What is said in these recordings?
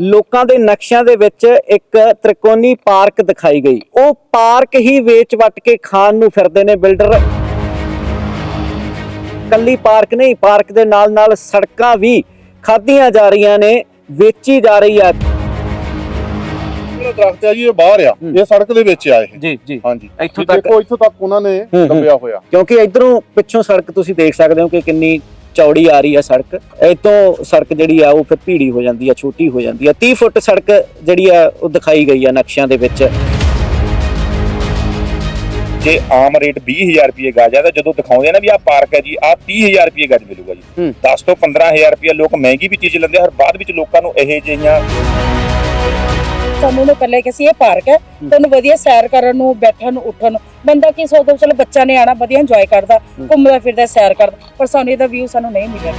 ਲੋਕਾਂ ਦੇ ਨਕਸ਼ਿਆਂ ਦੇ ਵਿੱਚ ਇੱਕ ਤ੍ਰਿਕੋਣੀ ਪਾਰਕ ਦਿਖਾਈ ਗਈ। ਉਹ ਪਾਰਕ ਹੀ ਵੇਚ ਵਟ ਕੇ ਖਾਣ ਨੂੰ ਫਿਰਦੇ ਨੇ ਬਿਲਡਰ। ਕੱਲੀ ਪਾਰਕ ਨਹੀਂ ਪਾਰਕ ਦੇ ਨਾਲ ਨਾਲ ਸੜਕਾਂ ਵੀ ਖਾਧੀਆਂ ਜਾ ਰਹੀਆਂ ਨੇ ਵੇਚੀ ਜਾ ਰਹੀ ਆ। ਜਿਹੜਾ ਦਰਖਤ ਆ ਜੀ ਇਹ ਬਾਹਰ ਆ। ਇਹ ਸੜਕ ਦੇ ਵਿੱਚ ਆ ਇਹ। ਜੀ ਜੀ। ਹਾਂਜੀ। ਇੱਥੋਂ ਤੱਕ- ਦੇਖੋ ਇੱਥੋਂ ਤੱਕ ਉਹਨਾਂ ਨੇ ਹੂੰ। ਦੱਬਿਆ ਹੋਇਆ। ਕਿਉਂਕਿ ਇਧਰੋਂ ਪਿੱਛੋਂ ਸੜਕ ਤੁਸੀਂ ਦੇਖ ਸਕਦੇ ਹੋ ਕਿ ਕਿੰਨੀ ਚੌੜੀ ਆ ਰਹੀ ਆ ਸੜਕ ਇਤੋਂ ਸੜਕ ਜਿਹੜੀ ਆ ਉਹ ਫਿਰ ਭੀੜੀ ਹੋ ਜਾਂਦੀ ਆ ਛੋਟੀ ਹੋ ਜਾਂਦੀ ਆ। 30 ਫੁੱਟ ਸੜਕ ਜਿਹੜੀ ਆ ਉਹ ਦਿਖਾਈ ਗਈ ਆ ਨਕਸ਼ਿਆਂ ਦੇ ਵਿੱਚ। ਜੇ ਆਮ ਰੇਟ 20000 ਰੁਪਏ ਗਜ ਆ ਤਾਂ ਜਦੋਂ ਦਿਖਾਉਂਦੇ ਆ ਨਾ ਵੀ ਆਹ ਪਾਰਕ ਹੈ ਜੀ ਆਹ 30000 ਰੁਪਏ ਗਜ ਮਿਲੂਗਾ ਜੀ। ਹੂੰ। 10 ਤੋਂ 15000 ਰੁਪਏ ਲੋਕ ਮਹਿੰਗੀ ਵੀ ਚੀਜ਼ ਲੈਂਦੇ ਆ ਹਰ ਬਾਅਦ ਵਿੱਚ ਲੋਕਾਂ ਨੂੰ ਇਹ ਜਿਹੀਆਂ ਸਾਨੂੰ ਨੇ ਪਹਿਲੇ ਕਿ ਸੀ ਇਹ ਪਾਰਕ ਹੈ ਤੁਹਾਨੂੰ ਵਧੀਆ ਸੈਰ ਕਰਨ ਨੂੰ ਬੈਠਣ ਨੂੰ ਉੱਠਣ ਨੂੰ। ਬੰਦਾ ਕੀ ਸੋਚਦਾ ਚਲੋ ਬੱਚਾ ਨੇ ਆਣਾ ਵਧੀਆ ਇੰਜੋਏ ਕਰਦਾ ਘੁੰਮਦਾ ਫਿਰਦਾ ਸੈਰ ਕਰਦਾ ਪਰ ਸਾਨੂੰ ਇਹਦਾ ਵਿਊ ਸਾਨੂੰ ਨਹੀਂ ਮਿਲਿਆ।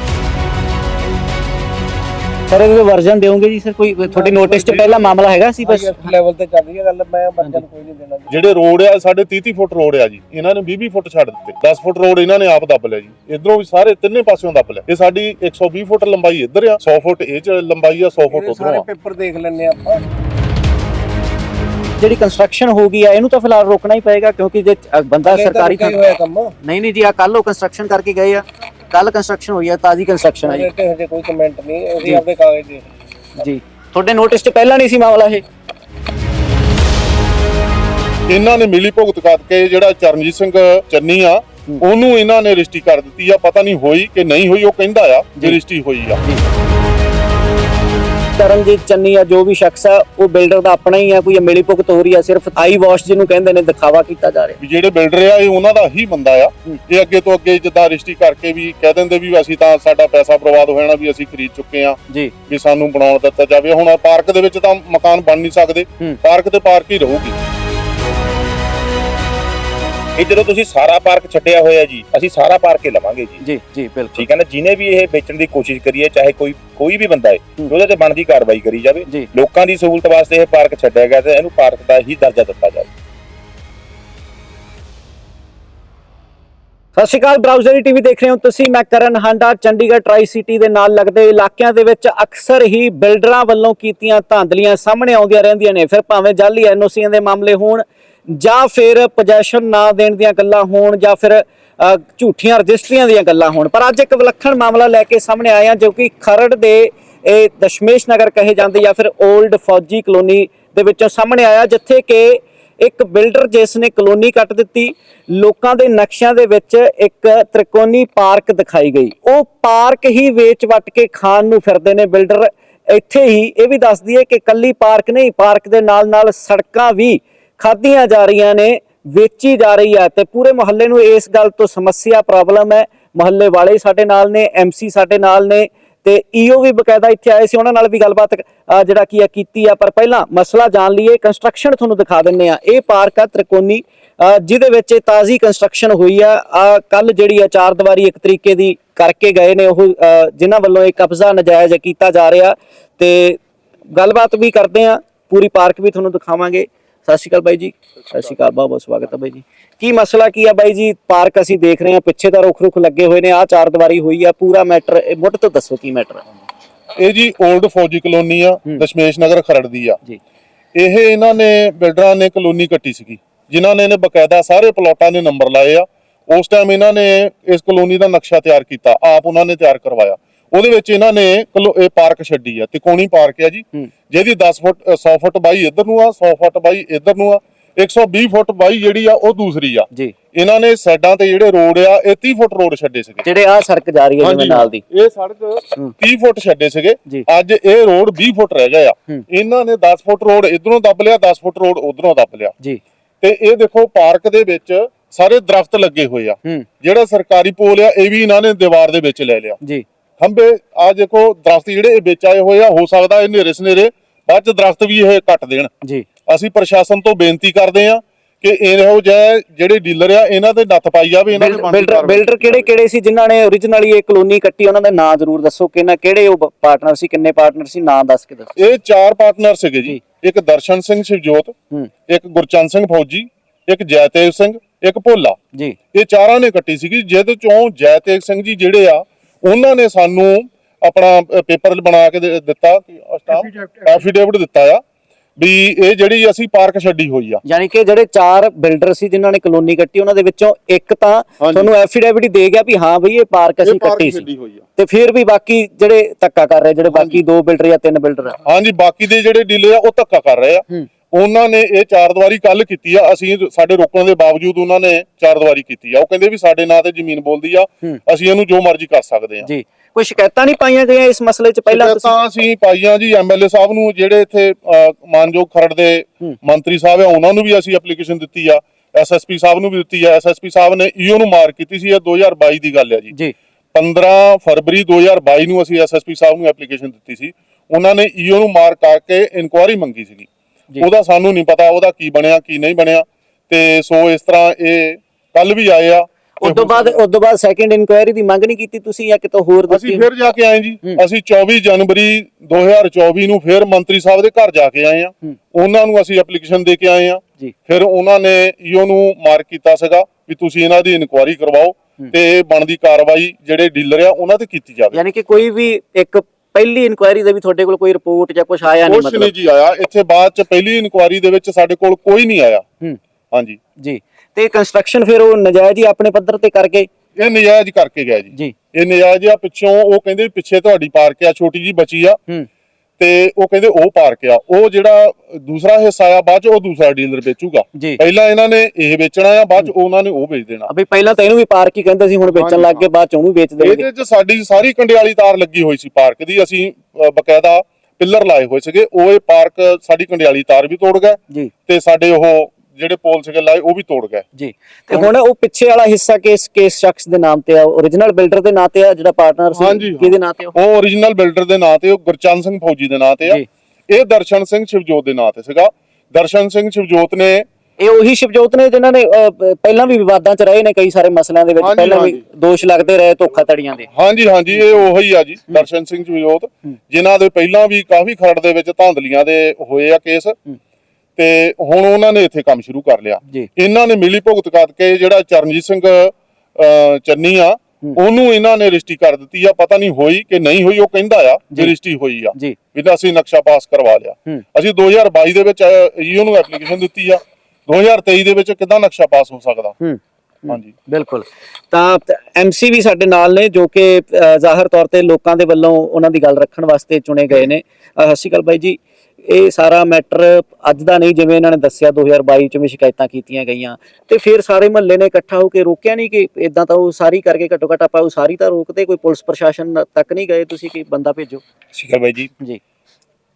ਸਰ ਇਹਦੇ ਵਰਜਨ ਦਿਓਗੇ ਜੀ ਸਰ ਕੋਈ ਤੁਹਾਡੀ ਨੋਟਿਸ 'ਚ ਪਹਿਲਾ ਮਾਮਲਾ ਹੈਗਾ ਸੀ ਬਸ? ਲੈਵਲ ਤੇ ਚੱਲ ਰਹੀ ਹੈ ਗੱਲ ਮੈਂ ਬੱਚਿਆਂ ਨੂੰ ਕੋਈ ਨਹੀਂ ਦੇਣਾ। ਜਿਹੜੇ ਰੋਡ ਆ ਸਾਡੇ 30 30 ਫੁੱਟ ਰੋਡ ਆ ਜੀ। ਇਹਨਾਂ ਨੇ 20 20 ਫੁੱਟ ਛੱਡ ਦਿੱਤੇ। 10 ਫੁੱਟ ਰੋਡ ਇਹਨਾਂ ਨੇ ਆਪ ਦੱਬ ਲਿਆ ਜੀ। ਇਧਰੋਂ ਵੀ ਸਾਰੇ ਤਿੰਨੇ ਪਾਸਿਓਂ ਦੱਬ ਲਿਆ। ਇਹ ਸਾਡੀ 120 ਫੁੱਟ ਲੰਬਾਈ ਇੱਧਰ ਆ 100 ਫੁੱਟ ਇਹ ਚ ਲੰਬਾਈ ਆ 100 ਫੁੱਟ ਉਧਰੋਂ ਸਾਰੇ ਆ। ਪੇਪਰ ਦੇਖ ਲੈਣੇ ਆਪਾਂ। ਜਿਹੜੀ ਕੰਸਟਰਕਸ਼ਨ ਹੋ ਗਈ ਆ ਇਹਨੂੰ ਤਾਂ ਫਿਲਹਾਲ ਰੋਕਣਾ ਹੀ ਪਏਗਾ ਕਿਉਂਕਿ ਜੇ ਬੰਦਾ ਤਾਂ ਸਰਕਾਰੀ ਹੀ ਥਾਂ ਨਹੀਂ ਨਹੀਂ ਜੀ ਆ ਕੱਲ ਉਹ ਕੰਸਟਰਕਸ਼ਨ ਕਰਕੇ ਗਏ ਆ। ਕੱਲ ਕੰਸਟਰਕਸ਼ਨ ਹੋਈ ਆ ਤਾਜ਼ੀ ਕੰਸਟਰਕਸ਼ਨ ਆ ਜੀ। ਤੇ ਹਜੇ ਕੋਈ ਕਮੈਂਟ ਨਹੀਂ। ਅਸੀਂ ਆਪਦੇ ਕਾਗਜ਼ ਦੇ ਜੀ। ਤੁਹਾਡੇ ਨੋਟਿਸ 'ਚ ਪਹਿਲਾਂ ਨਹੀਂ ਸੀ ਮਾਮਲਾ ਇਹ? ਇਹਨਾਂ ਨੇ ਮਿਲੀ ਭੁਗਤ ਕਰਕੇ ਜਿਹੜਾ ਚਰਨਜੀਤ ਸਿੰਘ ਚੰਨੀ ਆ ਉਹਨੂੰ ਇਹਨਾਂ ਨੇ ਰਜਿਸਟਰੀ ਕਰ ਦਿੱਤੀ ਆ। ਪਤਾ ਨਹੀਂ ਹੋਈ ਕਿ ਨਹੀਂ ਹੋਈ ਉਹ ਕਹਿੰਦਾ ਆ ਰਜਿਸਟਰੀ ਹੋਈ ਆ। ਤਰਨਜੀਤ ਚੰਨੀ ਆ ਜੋ ਵੀ ਸ਼ਖਸ ਆ ਉਹ ਬਿਲਡਰ ਦਾ ਆਪਣਾ ਹੀ ਆ ਕੋਈ ਮਿਲੀ ਭੁਗਤ ਹੋ ਰਹੀ ਆ ਸਿਰਫ ਆਈ ਵਾਸ਼ ਜਿਹਨੂੰ ਕਹਿੰਦੇ ਨੇ ਦਿਖਾਵਾ ਕੀਤਾ ਜਾ ਰਿਹਾ। ਵੀ ਜਿਹੜੇ ਬਿਲਡਰ ਆ ਇਹ ਉਹਨਾਂ ਦਾ ਹੀ ਬੰਦਾ ਆ। ਇਹ ਅੱਗੇ ਤੋਂ ਅੱਗੇ ਜਿੱਦਾਂ ਰਜਿਸਟਰੀ ਕਰਕੇ ਵੀ ਕਹਿ ਦਿੰਦੇ ਵੀ ਅਸੀਂ ਤਾਂ ਸਾਡਾ ਪੈਸਾ ਬਰਬਾਦ ਹੋ ਜਾਣਾ ਵੀ ਅਸੀਂ ਖਰੀਦ ਚੁੱਕੇ ਆ। ਜੀ। ਵੀ ਸਾਨੂੰ ਬਣਾਉਣ ਦਿੱਤਾ ਜਾਵੇ। ਹੁਣ ਪਾਰਕ ਦੇ ਵਿੱਚ ਤਾਂ ਮਕਾਨ ਬਣ ਨਹੀਂ ਸਕਦੇ। ਪਾਰਕ ਤੇ ਪਾਰਕ ਹੀ ਰਹੂਗੀ। ਇਹ ਜਦੋਂ ਤੁਸੀਂ ਸਾਰਾ ਪਾਰਕ ਛੱਡਿਆ ਹੋਇਆ ਜੀ ਅਸੀਂ ਸਾਰਾ ਪਾਰਕ ਹੀ ਲਵਾਂਗੇ ਜੀ। ਜੀ ਜੀ ਬਿਲਕੁਲ। ਠੀਕ ਹੈ ਨਾ? ਜਿਹਨੇ ਵੀ ਇਹ ਵੇਚਣ ਦੀ ਕੋਸ਼ਿਸ਼ ਕਰੀ ਹੈ ਚਾਹੇ ਕੋਈ ਕੋਈ ਵੀ ਬੰਦਾ ਹੈ ਹੂੰ। ਉਹਦੇ ਤੇ ਬਣਦੀ ਕਾਰਵਾਈ ਕਰੀ ਜਾਵੇ। ਜੀ। ਲੋਕਾਂ ਦੀ ਸਹੂਲਤ ਵਾਸਤੇ ਇਹ ਪਾਰਕ ਛੱਡਿਆ ਗਿਆ ਤੇ ਇਹਨੂੰ ਪਾਰਕ ਦਾ ਹੀ ਦਰਜਾ ਦਿੱਤਾ ਜਾਵੇ। ਸਤਿ ਸ਼੍ਰੀ ਅਕਾਲ ਬਰਾਊਜ਼ਰੀ ਟੀਵੀ ਦੇਖ ਰਹੇ ਹੋ ਤੁਸੀਂ। ਮੈਂ ਕਰਨ ਹਾਂਡਾ ਚੰਡੀਗੜ੍ਹ ਟਰਾਈ ਸਿਟੀ ਦੇ ਨਾਲ ਲੱਗਦੇ ਇਲਾਕਿਆਂ ਦੇ ਵਿੱਚ ਅਕਸਰ ਹੀ ਬਿਲਡਰਾਂ ਵੱਲੋਂ ਕੀਤੀਆਂ ਧਾਂਦਲੀਆਂ ਸਾਹਮਣੇ ਆਉਂਦੀਆਂ ਰਹਿੰਦੀਆਂ ਨੇ। ਫਿਰ ਭਾਵੇਂ ਜਾਲੀ ਐਨਓਸੀਆਂ ਦੇ ਮਾਮਲੇ ਹੋਣ ਜਾਂ ਫਿਰ ਪੋਜੈਸ਼ਨ ਨਾ ਦੇਣ ਦੀਆਂ ਗੱਲਾਂ ਹੋਣ ਜਾਂ ਫਿਰ ਝੂਠੀਆਂ ਰਜਿਸਟਰੀਆਂ ਦੀਆਂ ਗੱਲਾਂ ਹੋਣ। ਪਰ ਅੱਜ ਇੱਕ ਵਿਲੱਖਣ ਮਾਮਲਾ ਲੈ ਕੇ ਸਾਹਮਣੇ ਆਇਆ ਜੋ ਕਿ ਖਰੜ ਦੇ, ਇਹ ਦਸ਼ਮੇਸ਼ ਨਗਰ ਕਹੇ ਜਾਂਦੇ ਜਾਂ ਫਿਰ 올ਡ ਫੌਜੀ ਕਲੋਨੀ ਦੇ ਵਿੱਚੋਂ ਸਾਹਮਣੇ ਆਇਆ, ਜਿੱਥੇ ਕਿ ਇੱਕ ਬਿਲਡਰ ਜਿਸ ਨੇ ਕਲੋਨੀ ਕੱਟ ਦਿੱਤੀ, ਲੋਕਾਂ ਦੇ ਨਕਸ਼ਿਆਂ ਦੇ ਵਿੱਚ ਇੱਕ ਤ੍ਰਿਕੋਣੀ ਪਾਰਕ ਦਿਖਾਈ ਗਈ। ਉਹ ਪਾਰਕ ਹੀ ਵੇਚ ਵਟ ਕੇ ਖਾਣ ਨੂੰ ਫਿਰਦੇ ਨੇ ਬਿਲਡਰ। ਇੱਥੇ ਹੀ ਇਹ ਵੀ ਦੱਸਦੀ ਹੈ ਕਿ ਕੱਲੀ ਪਾਰਕ ਨਹੀਂ, ਪਾਰਕ ਦੇ ਨਾਲ ਨਾਲ ਸੜਕਾਂ ਵੀ ਖਾਧੀਆਂ ਜਾ ਰਹੀਆਂ ਨੇ ਵੇਚੀ ਜਾ ਰਹੀ ਹੈ ਤੇ ਪੂਰੇ ਮੁਹੱਲੇ ਨੂੰ ਇਸ ਗੱਲ ਤੋਂ ਸਮੱਸਿਆ ਪ੍ਰੋਬਲਮ ਹੈ। ਮੁਹੱਲੇ ਵਾਲੇ ਸਾਡੇ ਨਾਲ ਨੇ ਐਮਸੀ ਸਾਡੇ ਨਾਲ ਨੇ ਤੇ ਈਓ ਵੀ ਬਕਾਇਦਾ ਇੱਥੇ ਆਏ ਸੀ ਉਹਨਾਂ ਨਾਲ ਵੀ ਗੱਲਬਾਤ ਜਿਹੜਾ ਕੀ ਆ ਕੀਤੀ ਆ ਪਰ ਪਹਿਲਾਂ ਮਸਲਾ ਜਾਣ ਲਈਏ ਕੰਸਟਰਕਸ਼ਨ ਤੁਹਾਨੂੰ ਦਿਖਾ ਦਿੰਨੇ ਆ ਇਹ ਪਾਰਕ ਆ ਤ੍ਰਿਕੋਣੀ ਜਿਹਦੇ ਵਿੱਚ ਇਹ ਤਾਜ਼ੀ ਕੰਸਟਰਕਸ਼ਨ ਹੋਈ ਆ ਕੱਲ ਜਿਹੜੀ ਆ ਚਾਰ ਦੀਵਾਰੀ ਇੱਕ ਤਰੀਕੇ ਦੀ ਕਰਕੇ ਗਏ ਨੇ ਉਹ ਅ, ਜਿਨ੍ਹਾਂ ਵੱਲੋਂ ਇਹ ਕਬਜ਼ਾ ਨਜਾਇਜ਼ ਕੀਤਾ ਜਾ ਰਿਹਾ। ਤੇ ਗੱਲਬਾਤ ਵੀ ਕਰਦੇ ਆ ਪੂਰੀ ਪਾਰਕ ਵੀ ਤੁਹਾਨੂੰ ਦਿਖਾਵਾਂਗੇ। ਸਤਿ ਸ਼੍ਰੀ ਅਕਾਲ ਬਾਈ ਜੀ। ਸਤਿ ਸ਼੍ਰੀ ਅਕਾਲ। ਬਹੁਤ ਬਹੁਤ ਸਵਾਗਤ ਹੈ ਬਾਈ ਜੀ। ਕੀ ਮਸਲਾ ਕੀ ਆ ਬਾਈ ਜੀ? ਪਾਰਕ ਅਸੀਂ ਦੇਖ ਰਹੇ ਹਾਂ ਪਿੱਛੇ ਤਾਂ ਰੁੱਖ ਰੁੱਖ ਲੱਗੇ ਹੋਏ ਨੇ ਆ ਚਾਰ ਦੀਵਾਰੀ ਹੋਈ ਆ ਪੂਰਾ ਮੈਟਰ ਮੁੱਢ ਤੋਂ ਦੱਸੋ ਕੀ ਮੈਟਰ ਹੈ ਇਹ ਜੀ 올ਡ ਫੌਜੀ ਕਲੋਨੀ ਆ। ਦਸ਼ਮੇਸ਼ ਨਗਰ ਖਰੜ ਦੀ ਆ। ਜੀ। ਇਹ ਇਹਨਾਂ ਨੇ ਬਿਲਡਰਾਂ ਨੇ ਕਲੋਨੀ ਕੱਟੀ ਸੀਗੀ ਜਿਨ੍ਹਾਂ ਨੇ ਇਹਨੇ ਬਕਾਇਦਾ ਸਾਰੇ ਪਲਾਟਾਂ ਦੇ ਨੰਬਰ ਲਾਏ ਆ। ਉਸ ਟਾਈਮ ਇਹਨਾਂ ਨੇ ਇਸ ਕਲੋਨੀ ਦਾ ਨਕਸ਼ਾ ਤਿਆਰ ਕੀਤਾ ਆਪ ਉਹਨਾਂ ਨੇ ਤਿਆਰ ਕਰਵਾਇਆ। ਉਹਦੇ ਵਿੱਚ ਇਹਨਾਂ ਨੇ ਕਲੋ- ਇਹ ਪਾਰਕ ਛੱਡੀ ਆ ਤਿਕੋਣੀ ਪਾਰਕ ਆ ਜੀ। ਜਿਹਦੀ 10 ਫੁੱਟ ਅ, 100 ਫੁੱਟ ਬਾਈ ਇੱਧਰ ਨੂੰ ਆ 100 ਫੁੱਟ ਬਾਈ ਇੱਧਰ ਨੂੰ ਆ 120 ਫੁੱਟ ਬਾਈ ਜਿਹੜੀ ਆ ਉਹ ਦੂਸਰੀ ਆ। ਜੀ। ਇਹਨਾਂ ਨੇ ਸਾਈਡਾਂ ਤੇ ਜਿਹੜੇ ਰੋਡ ਆ ਇਹ 30 ਫੁੱਟ ਰੋਡ ਛੱਡੇ ਸੀਗੇ। ਜਿਹੜੇ ਆ ਸੜਕ ਜਾ ਰਹੀ ਹੈ ਜਿਵੇਂ ਨਾਲ ਦੀ। ਇਹ ਸੜਕ ਹੂੰ। 30 ਫੁੱਟ ਛੱਡੇ ਸੀਗੇ। ਅੱਜ ਇਹ ਰੋਡ 20 ਫੁੱਟ ਰਹਿ ਗਿਆ ਆ। ਇਹਨਾਂ ਨੇ 10 ਫੁੱਟ ਰੋਡ ਇਧਰੋਂ ਦੱਬ ਲਿਆ 10 ਫੁੱਟ ਰੋਡ ਉਧਰੋਂ ਦੱਬ ਲਿਆ। ਜੀ। ਤੇ ਇਹ ਦੇਖੋ ਪਾਰਕ ਦੇ ਵਿੱਚ ਸਾਰੇ ਦਰਖਤ ਲੱਗੇ ਹੋਏ ਆ। ਜਿਹੜਾ ਸਰਕਾਰੀ ਪੋਲ ਆ ਇਹ ਵੀ ਇਹਨਾਂ ਨੇ ਦੀਵਾਰ ਦੇ ਵਿੱਚ ਲੈ ਲਿਆ। ਜੀ। ਖੰਬੇ ਆ ਦੇਖੋ ਦਰਖਤ ਜਿਹੜੇ ਇਹ ਵਿੱਚ ਆਏ ਹੋਏ ਆ ਹੋ ਸਕਦਾ ਇਹ ਨੇਰੇ ਸਨੇਰੇ ਬਾਅਦ ਚ ਦਰਖਤ ਵੀ ਇਹ ਕੱਟ ਦੇਣ। ਜੀ। ਅਸੀਂ ਪ੍ਰਸ਼ਾਸਨ ਤੋਂ ਬੇਨਤੀ ਕਰਦੇ ਆ ਕਿ ਇਹੋ ਜਿਹੇ ਜਿਹੜੇ ਡੀਲਰ ਆ ਇਹਨਾਂ ਤੇ ਨੱਥ ਪਾਈ ਜਾਵੇ ਇਹਨਾਂ ਦੇ ਬਿਲਡਰ ਬਿਲਡਰ ਕਿਹੜੇ ਕਿਹੜੇ ਸੀ ਜਿਨ੍ਹਾਂ ਨੇ originally ਇਹ ਕਲੋਨੀ ਕੱਟੀ ਉਹਨਾਂ ਦੇ ਨਾਂ ਜ਼ਰੂਰ ਦੱਸੋ ਕਿੰਨਾ ਕਿਹੜੇ ਉਹ ਪਾਰਟਨਰ ਸੀ ਕਿੰਨੇ ਪਾਰਟਨਰ ਸੀ ਨਾਂ ਦੱਸ ਕੇ ਦੱਸੋ। ਇਹ ਚਾਰ ਪਾਰਟਨਰ ਸੀਗੇ ਜੀ। ਇੱਕ ਦਰਸ਼ਨ ਸਿੰਘ ਸ਼ਿਵਜੋਤ ਇੱਕ ਗੁਰਚੰਦ ਸਿੰਘ ਫੌਜੀ ਇੱਕ ਜੈਤੇਵ ਸਿੰਘ ਇੱਕ ਭੋਲਾ। ਜੀ। ਇਹ ਚਾਰਾਂ ਨੇ ਕੱਟੀ ਸੀਗੀ ਜਿਹਦੇ ਚੋਂ ਜੈਤੇਵ ਸਿੰਘ ਜੀ ਜਿਹੜੇ ਆ ਉਹਨਾਂ ਨੇ ਸਾਨੂੰ ਆਪਣਾ ਪੇਪਰ ਬਣਾ ਕੇ ਦਿੱਤਾ ਸਟਾਫ ਐਫੀਡੇਵਿਟ ਦਿੱਤਾ ਆ ਵੀ ਇਹ ਜਿਹੜੀ ਅਸੀਂ ਪਾਰਕ ਛੱਡੀ ਹੋਈ ਆ ਯਾਨੀ ਕਿ ਜਿਹੜੇ ਚਾਰ ਬਿਲਡਰ ਸੀ ਜਿਨ੍ਹਾਂ ਨੇ ਕਲੋਨੀ ਕੱਟੀ ਉਹਨਾਂ ਦੇ ਵਿੱਚੋਂ ਇੱਕ ਤਾਂ। ਤੁਹਾਨੂੰ ਐਫੀਡੇਵਿਟ ਹੀ ਦੇ ਗਿਆ ਵੀ ਹਾਂ ਬਈ ਇਹ ਪਾਰਕ ਅਸੀਂ ਕੱਟੀ ਸੀ ਛੱਡੀ ਹੋਈ ਆ ਤੇ ਫਿਰ ਵੀ ਬਾਕੀ ਜਿਹੜੇ ਧੱਕਾ ਕਰ ਰਹੇ ਜਿਹੜੇ ਬਾਕੀ। ਦੋ ਬਿਲਡਰ ਜਾਂ ਤਿੰਨ ਬਿਲਡਰ ਆ ਹਾਂਜੀ ਬਾਕੀ ਦੇ ਜਿਹੜੇ ਡੀਲਰ ਆ ਉਹ ਧੱਕਾ ਕਰ ਰਹੇ ਆ ਹੂੰ। ਉਹਨਾਂ ਨੇ ਇਹ ਚਾਰ ਦੀਵਾਰੀ ਕੱਲ ਕੀਤੀ ਆ ਅਸੀਂ ਸਾਡੇ ਰੋਕਣ ਦੇ ਬਾਵਜੂਦ ਉਹਨਾਂ ਨੇ ਚਾਰ ਦੀਵਾਰੀ ਕੀਤੀ ਆ। ਉਹ ਕਹਿੰਦੇ ਵੀ ਸਾਡੇ ਨਾਂ ਤੇ ਜ਼ਮੀਨ ਬੋਲਦੀ ਆ। ਅਸੀਂ ਇਹਨੂੰ ਜੋ ਮਰਜ਼ੀ ਕਰ ਸਕਦੇ ਆ। ਜੀ ਕੋਈ ਸ਼ਿਕਾਇਤਾਂ ਨਹੀਂ ਪਾਈਆਂ ਗਈਆਂ ਇਸ ਮਸਲੇ 'ਚ ਪਹਿਲਾਂ ਤੁਸੀਂ? ਤਾਂ ਅਸੀਂ ਪਾਈਆਂ ਜੀ ਐਮਐਲਏ ਸਾਹਿਬ ਨੂੰ ਜਿਹੜੇ ਇੱਥੇ ਮਾਨਯੋਗ ਖਰੜ ਦੇ। ਮੰਤਰੀ ਸਾਹਿਬ ਆ ਉਹਨਾਂ ਨੂੰ ਵੀ ਅਸੀਂ ਐਪਲੀਕੇਸ਼ਨ ਦਿੱਤੀ ਆ। ਐਸਐਸਪੀ ਸਾਹਿਬ ਨੂੰ ਵੀ ਦਿੱਤੀ ਆ। ਐਸਐਸਪੀ ਸਾਹਿਬ ਨੇ ਈਓ ਨੂੰ ਮਾਰ ਕੀਤੀ ਸੀ ਇਹ 2022 ਦੀ ਗੱਲ ਆ ਜੀ। ਜੀ। 15 ਫਰਵਰੀ 2022 ਨੂੰ ਅਸੀਂ ਐਸਐਸਪੀ ਸਾਹਿਬ ਨੂੰ ਐਪਲੀਕੇਸ਼ਨ ਦਿੱਤੀ ਸੀ। ਉਹਨਾਂ ਨੇ ਈਓ ਨੂੰ ਮਾਰ ਕਰਕੇ ਇਨਕੁਆਇਰੀ ਮੰਗੀ ਸੀਗੀ। ਉਹਦਾ ਸਾਨੂੰ ਨਹੀਂ ਪਤਾ ਉਹਦਾ ਕੀ ਬਣਿਆ ਕੀ ਨਹੀਂ ਬਣਿਆ। ਤੇ ਸੋ ਇਸ ਤਰ੍ਹਾਂ ਇਹ ਕੱਲ ਵੀ ਆਏ ਆ ਉਸ ਤੋਂ ਬਾਅਦ ਉਸ ਤੋਂ ਬਾਅਦ ਸੈਕੰਡ ਇਨਕੁਆਇਰੀ ਦੀ ਮੰਗ ਨਹੀਂ ਕੀਤੀ ਤੁਸੀਂ ਜਾਂ ਕਿਤੋਂ ਹੋਰ ਅਸੀਂ ਦਿੱਤੀ? ਫਿਰ ਜਾ ਕੇ ਆਏ ਜੀ। ਅਸੀਂ 24 ਜਨਵਰੀ 2024 ਨੂੰ ਫਿਰ ਮੰਤਰੀ ਸਾਹਿਬ ਦੇ ਘਰ ਜਾ ਕੇ ਆਏ ਆ। ਉਹਨਾਂ ਨੂੰ ਅਸੀਂ ਐਪਲੀਕੇਸ਼ਨ ਦੇ ਕੇ ਆਏ ਆ। ਫਿਰ ਉਹਨਾਂ ਨੇ ਈਓ ਨੂੰ ਮਾਰਕ ਕੀਤਾ ਸੀਗਾ ਵੀ ਤੁਸੀਂ ਇਹਨਾਂ ਦੀ ਇਨਕੁਆਇਰੀ ਕਰਵਾਓ। ਤੇ ਬਣਦੀ ਕਾਰਵਾਈ ਜਿਹੜੇ ਡੀਲਰ ਆ ਉਹਨਾਂ ਤੇ ਕੀਤੀ ਜਾਵੇ। ਯਾਨੀ ਕਿ ਕੋਈ ਵੀ ਇੱਕ ਪਹਿਲੀ ਇਨਕੁਆਇਰੀ ਦੇ ਵੀ ਤੁਹਾਡੇ ਕੋਲ ਕੋਈ ਰਿਪੋਰਟ ਜਾਂ ਕੁਝ ਆਇਆ ਨਹੀਂ ਕੁਛ ਨਹੀਂ ਮਤਲਬ ਜੀ ਆਇਆ। ਇੱਥੇ ਬਾਅਦ ਚ ਪਹਿਲੀ ਇਨਕੁਆਇਰੀ ਦੇ ਵਿੱਚ ਸਾਡੇ ਕੋਲ ਕੋਈ ਨਹੀਂ ਆਇਆ। ਹੂੰ। ਹਾਂਜੀ। ਜੀ। ਤੇ ਕੰਸਟਰਕਸ਼ਨ ਫਿਰ ਉਹ ਨਜਾਇਜ਼ ਹੀ ਆਪਣੇ ਪੱਧਰ ਤੇ ਕਰਕੇ? ਇਹ ਨਜਾਇਜ਼ ਕਰਕੇ ਗਿਆ ਜੀ। ਜੀ। ਇਹ ਨਜਾਇਜ਼ ਆ ਪਿੱਛੋਂ ਉਹ ਕਹਿੰਦੇ ਵੀ ਪਿੱਛੇ ਤੁਹਾਡੀ ਪਾਰਕ ਆ ਛੋਟੀ ਜੀ ਬਚੀ ਆ। ਹੂੰ। ਤੇ ਉਹ ਕਹਿੰਦੇ ਉਹ ਪਾਰਕ ਆ। ਉਹ ਜਿਹੜਾ ਦੂਸਰਾ ਹਿੱਸਾ ਆ ਬਾਅਦ ਚ ਉਹ ਦੂਸਰਾ ਡੀਲਰ ਵੇਚੂਗਾ। ਜੀ। ਪਹਿਲਾਂ ਇਹਨਾਂ ਨੇ ਇਹ ਵੇਚਣਾ ਆ ਬਾਅਦ ਚ ਉਹਨਾਂ ਨੇ ਉਹ ਵੇਚ ਦੇਣਾ। ਅਬੇ ਪਹਿਲਾਂ ਤਾਂ ਇਹਨੂੰ ਵੀ ਪਾਰਕ ਹੀ ਕਹਿੰਦੇ ਸੀ ਹੁਣ ਵੇਚਣ ਲੱਗ ਗਏ ਬਾਅਦ ਚ ਉਹਨੂੰ ਵੇਚ ਦੇਣਗੇ। ਇਹਦੇ ਚ ਸਾਡੀ ਸਾਰੀ ਕੰਡਿਆਲੀ ਤਾਰ ਲੱਗੀ ਹੋਈ ਸੀ ਪਾਰਕ ਦੀ। ਅਸੀਂ ਅ, ਬਕਾਇਦਾ ਪਿੱਲਰ ਲਾਏ ਹੋਏ ਸੀਗੇ। ਉਹ ਇਹ ਪਾਰਕ ਸਾਡੀ ਕੰਡਿਆਲੀ ਤਾਰ ਵੀ ਤੋੜ ਜੀ। ਤੇ ਸਾਡੇ ਉਹ ਜਿਹੜੇ ਪੋਲ ਸੀਗੇ ਲਾਏ ਉਹ ਵੀ ਤੋੜ ਗਏ। ਜੀ। ਤੇ ਹੁਣ ਉਹ ਪਿੱਛੇ ਵਾਲਾ ਹਿੱਸਾ ਕਿਸ ਕਿਸ ਸ਼ਖਸ ਦੇ ਨਾਮ ਤੇ ਆ? origignal ਬਿਲਡਰ ਦੇ ਨਾਂ ਤੇ ਆ ਜਿਹੜਾ ਪਾਰਟਨਰ ਸੀ? ਹਾਂਜੀ। ਕਿਹਦੇ ਨਾਂ ਤੇ ਉਹ? ਉਹ origignal ਬਿਲਡਰ ਦੇ ਨਾਂ ਤੇ ਉਹ ਗੁਰਚੰਦ ਸਿੰਘ ਫੌਜੀ ਦੇ ਨਾਂ ਤੇ ਆ। ਜੀ। ਇਹ ਦਰਸ਼ਨ ਸਿੰਘ ਸ਼ਿਵਜੋਤ ਦੇ ਨਾਂ ਤੇ ਸੀਗਾ। ਦਰਸ਼ਨ ਸਿੰਘ ਸ਼ਿਵਜੋਤ ਨੇ ਇਹ ਉਹੀ ਸ਼ਿਵਜੋਤ ਨੇ ਜਿਨ੍ਹਾਂ ਨੇ ਅਹ, ਪ- ਪਹਿਲਾਂ ਵੀ ਵਿਵਾਦਾਂ 'ਚ ਰਹੇ ਨੇ ਕਈ ਸਾਰੇ ਮਸਲਿਆਂ ਦੇ ਵਿੱਚ। ਹਾਂਜੀ, ਪਹਿਲਾਂ ਵੀ ਹਾਂਜੀ। ਦੋਸ਼ ਲੱਗਦੇ ਰਹੇ ਧੋਖਾਧੜੀਆਂ ਦੇ। ਹਾਂਜੀ ਹਾਂਜੀ ਇਹ ਉਹੀ ਆ ਜੀ ਦਰਸ਼ਨ ਸਿੰਘ ਸ਼ਿਵਜੋਤ ਜਿਨ੍ਹਾਂ ਦੇ ਪਹਿਲਾਂ ਵੀ ਕਾਫੀ ਖਰੜ ਦੇ ਵਿੱਚ ਧਾਂਦਲੀਆਂ ਦੇ ਹੋਏ ਆ ਕੇਸ। ਤੇ ਹੁਣ ਉਹਨਾਂ ਨੇ ਇੱਥੇ ਕੰਮ ਸ਼ੁਰੂ ਕਰ ਲਿਆ। ਜੀ। ਇਹਨਾਂ ਨੇ ਮਿਲੀ ਭੁਗਤ ਕਰਕੇ ਜਿਹੜਾ ਚਰਨਜੀਤ ਸਿੰਘ ਅਹ, ਚੰਨੀ ਆ ਉਹਨੂੰ ਇਹਨਾਂ ਨੇ ਰਜਿਸਟਰੀ ਕਰ ਦਿੱਤੀ ਆ। ਪਤਾ ਨਹੀਂ ਹੋਈ ਕਿ ਨਹੀਂ ਹੋਈ ਉਹ ਕਹਿੰਦਾ ਆ ਜੀ। ਰਜਿਸਟਰੀ ਹੋਈ ਆ। ਜੀ। ਵੀ ਤਾਂ ਅਸੀਂ ਨਕਸ਼ਾ ਪਾਸ ਕਰਵਾ ਲਿਆ। ਹੂੰ। ਅਸੀਂ 2022 ਦੇ ਵਿੱਚ ਈਓ ਨੂੰ ਐਪਲੀਕੇਸ਼ਨ ਦਿੱਤੀ ਆ। 2023 ਦੇ ਵਿੱਚ ਕਿਦਾਂ ਨਕਸ਼ਾ ਪਾਸ ਹੋ ਸਕਦਾ? ਹੂੰ। ਹਾਂਜੀ। ਬਿਲਕੁਲ। ਤਾਂ ਐਮਸੀ ਵੀ ਸਾਡੇ ਨਾਲ ਨੇ ਜੋ ਕਿ ਅਹ, ਜ਼ਾਹਰ ਤੌਰ ਤੇ ਲੋਕਾਂ ਦੇ ਵੱਲੋਂ ਉਹਨਾਂ ਦੀ ਗੱਲ ਰੱਖਣ ਵਾਸਤੇ ਚੁਣੇ ਗਏ ਨੇ। ਅਹ, ਸਤਿ ਸ਼੍ਰੀ ਅਕਾਲ ਬਾਈ ਜੀ। ਇਹ ਸਾਰਾ ਮੈਟਰ ਅੱਜ ਦਾ ਨਹੀਂ ਜਿਵੇਂ ਇਹਨਾਂ ਨੇ ਦੱਸਿਆ 2022 ਚ ਵੀ ਸ਼ਿਕਾਇਤਾਂ ਕੀਤੀਆਂ ਗਈਆਂ। ਤੇ ਫਿਰ ਸਾਰੇ ਮਹੱਲੇ ਨੇ ਇਕੱਠਾ ਹੋ ਕੇ ਰੋਕਿਆ ਨਹੀਂ ਕਿ ਇਦਾਂ ਤਾਂ ਉਹ ਸਾਰੀ ਕਰਕੇ ਘੱਟੋ ਘੱਟ ਆਪਾਂ ਉਹ ਸਾਰੀ ਤਾਂ ਰੋਕਦੇ ਕੋਈ ਪੁਲਿਸ ਪ੍ਰਸ਼ਾਸਨ ਤੱਕ ਨਹੀਂ ਗਏ ਤੁਸੀਂ ਕਿ ਬੰਦਾ ਭੇਜੋ। ਸ਼ਿਕਰ ਬਾਈ ਜੀ। ਜੀ।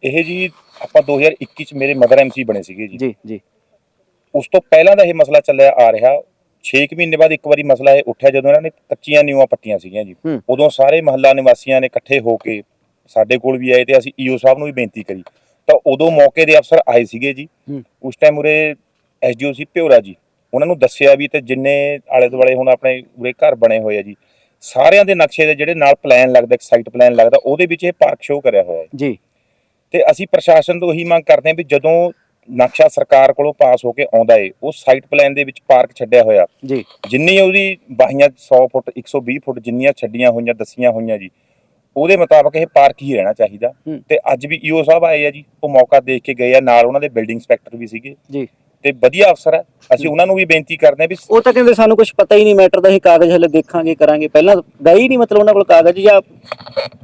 ਇਹ ਜੀ ਆਪਾਂ 2021 ਚ ਮੇਰੇ ਮਦਰ ਐਮਸੀ ਬਣੇ ਸੀਗੇ ਜੀ। ਜੀ ਜੀ। ਉਸ ਤੋਂ ਪਹਿਲਾਂ ਦਾ ਇਹ ਮਸਲਾ ਚੱਲਿਆ ਆ ਰਿਹਾ। 6 ਮਹੀਨੇ ਬਾਅਦ ਇੱਕ ਵਾਰੀ ਮਸਲਾ ਇਹ ਉੱਠਿਆ ਜਦੋਂ ਇਹਨਾਂ ਨੇ ਕੱਚੀਆਂ ਨਿਊਆਂ ਪੱਟੀਆਂ ਸੀਗੀਆਂ ਜੀ। ਉਦੋਂ ਸਾਰੇ ਮਹੱਲਾ ਨਿਵਾਸੀਆਂ ਨੇ ਇਕੱਠੇ ਹੋ ਕੇ ਸਾਡੇ ਕੋਲ ਵੀ ਆਏ ਤੇ ਅਸੀਂ ਈਓ ਸਾਹਿਬ ਨੂੰ ਵੀ ਬੇਨਤੀ ਕਰੀ। ਤਾਂ ਉਦੋਂ ਮੌਕੇ ਦੇ ਅਫਸਰ ਆਏ ਸੀਗੇ ਜੀ। ਉਸ ਟਾਈਮ ਉਰੇ ਐਸਡੀਓ ਸੀ ਭਿਉਰਾ ਜੀ। ਉਹਨਾਂ ਨੂੰ ਦੱਸਿਆ ਵੀ ਤੇ ਜਿੰਨੇ ਆਲੇ ਦੁਆਲੇ ਹੁਣ ਆਪਣੇ ਉਰੇ ਘਰ ਬਣੇ ਹੋਏ ਆ ਜੀ। ਸਾਰਿਆਂ ਦੇ ਨਕਸ਼ੇ ਦੇ ਜਿਹੜੇ ਨਾਲ ਪਲਾਨ ਲੱਗਦਾ ਇੱਕ ਸਾਈਟ ਪਲਾਨ ਲੱਗਦਾ ਉਹਦੇ ਵਿੱਚ ਇਹ ਪਾਰਕ ਸ਼ੋਅ ਕਰਿਆ ਹੋਇਆ ਹੈ। ਜੀ। ਤੇ ਅਸੀਂ ਪ੍ਰਸ਼ਾਸਨ ਤੋਂ ਇਹੀ ਮੰਗ ਕਰਦੇ ਹਾਂ ਵੀ ਜਦੋਂ ਨਕਸ਼ਾ ਸਰਕਾਰ ਕੋਲੋਂ ਪਾਸ ਹੋ ਕੇ ਆਉਂਦਾ ਏ ਉਹ ਸਾਈਟ ਪਲਾਨ ਦੇ ਵਿੱਚ ਪਾਰਕ ਛੱਡਿਆ ਹੋਇਆ। ਜੀ। ਜਿੰਨੀ ਉਹਦੀ ਬਾਹੀਆਂ 100 ਫੁੱਟ 120 ਫੁੱਟ ਜਿੰਨੀਆਂ ਛੱਡੀਆਂ ਹੋਈਆਂ ਦਸੀਆਂ ਹੋਈਆਂ ਜੀ ਉਹਦੇ ਮੁਤਾਬਕ ਇਹ ਪਾਰਕ ਹੀ ਰਹਿਣਾ ਚਾਹੀਦਾ। ਤੇ ਅੱਜ ਵੀ ਈਓ ਸਾਹਿਬ ਆਏ ਆ ਜੀ ਉਹ ਮੌਕਾ ਦੇਖ ਕੇ ਗਏ ਆ ਨਾਲ ਉਹਨਾਂ ਦੇ ਬਿਲਡਿੰਗ ਇੰਸਪੈਕਟਰ ਵੀ ਸੀਗੇ। ਜੀ। ਤੇ ਵਧੀਆ ਅਫਸਰ ਹੈ ਅਸੀਂ ਉਹਨਾਂ ਨੂੰ ਵੀ ਬੇਨਤੀ ਕਰਦੇ ਹਾਂ ਵੀ ਉਹ ਤਾਂ ਕਹਿੰਦੇ ਸਾਨੂੰ ਕੁਝ ਪਤਾ ਹੀ ਨਹੀਂ ਮੈਟਰ ਦਾ ਇਹ ਕਾਗਜ਼ ਹਲੇ ਦੇਖਾਂਗੇ ਕਰਾਂਗੇ। ਪਹਿਲਾਂ ਗਏ ਹੀ ਨਹੀਂ ਮਤਲਬ ਉਹਨਾਂ ਕੋਲ ਕਾਗਜ਼ ਜਾਂ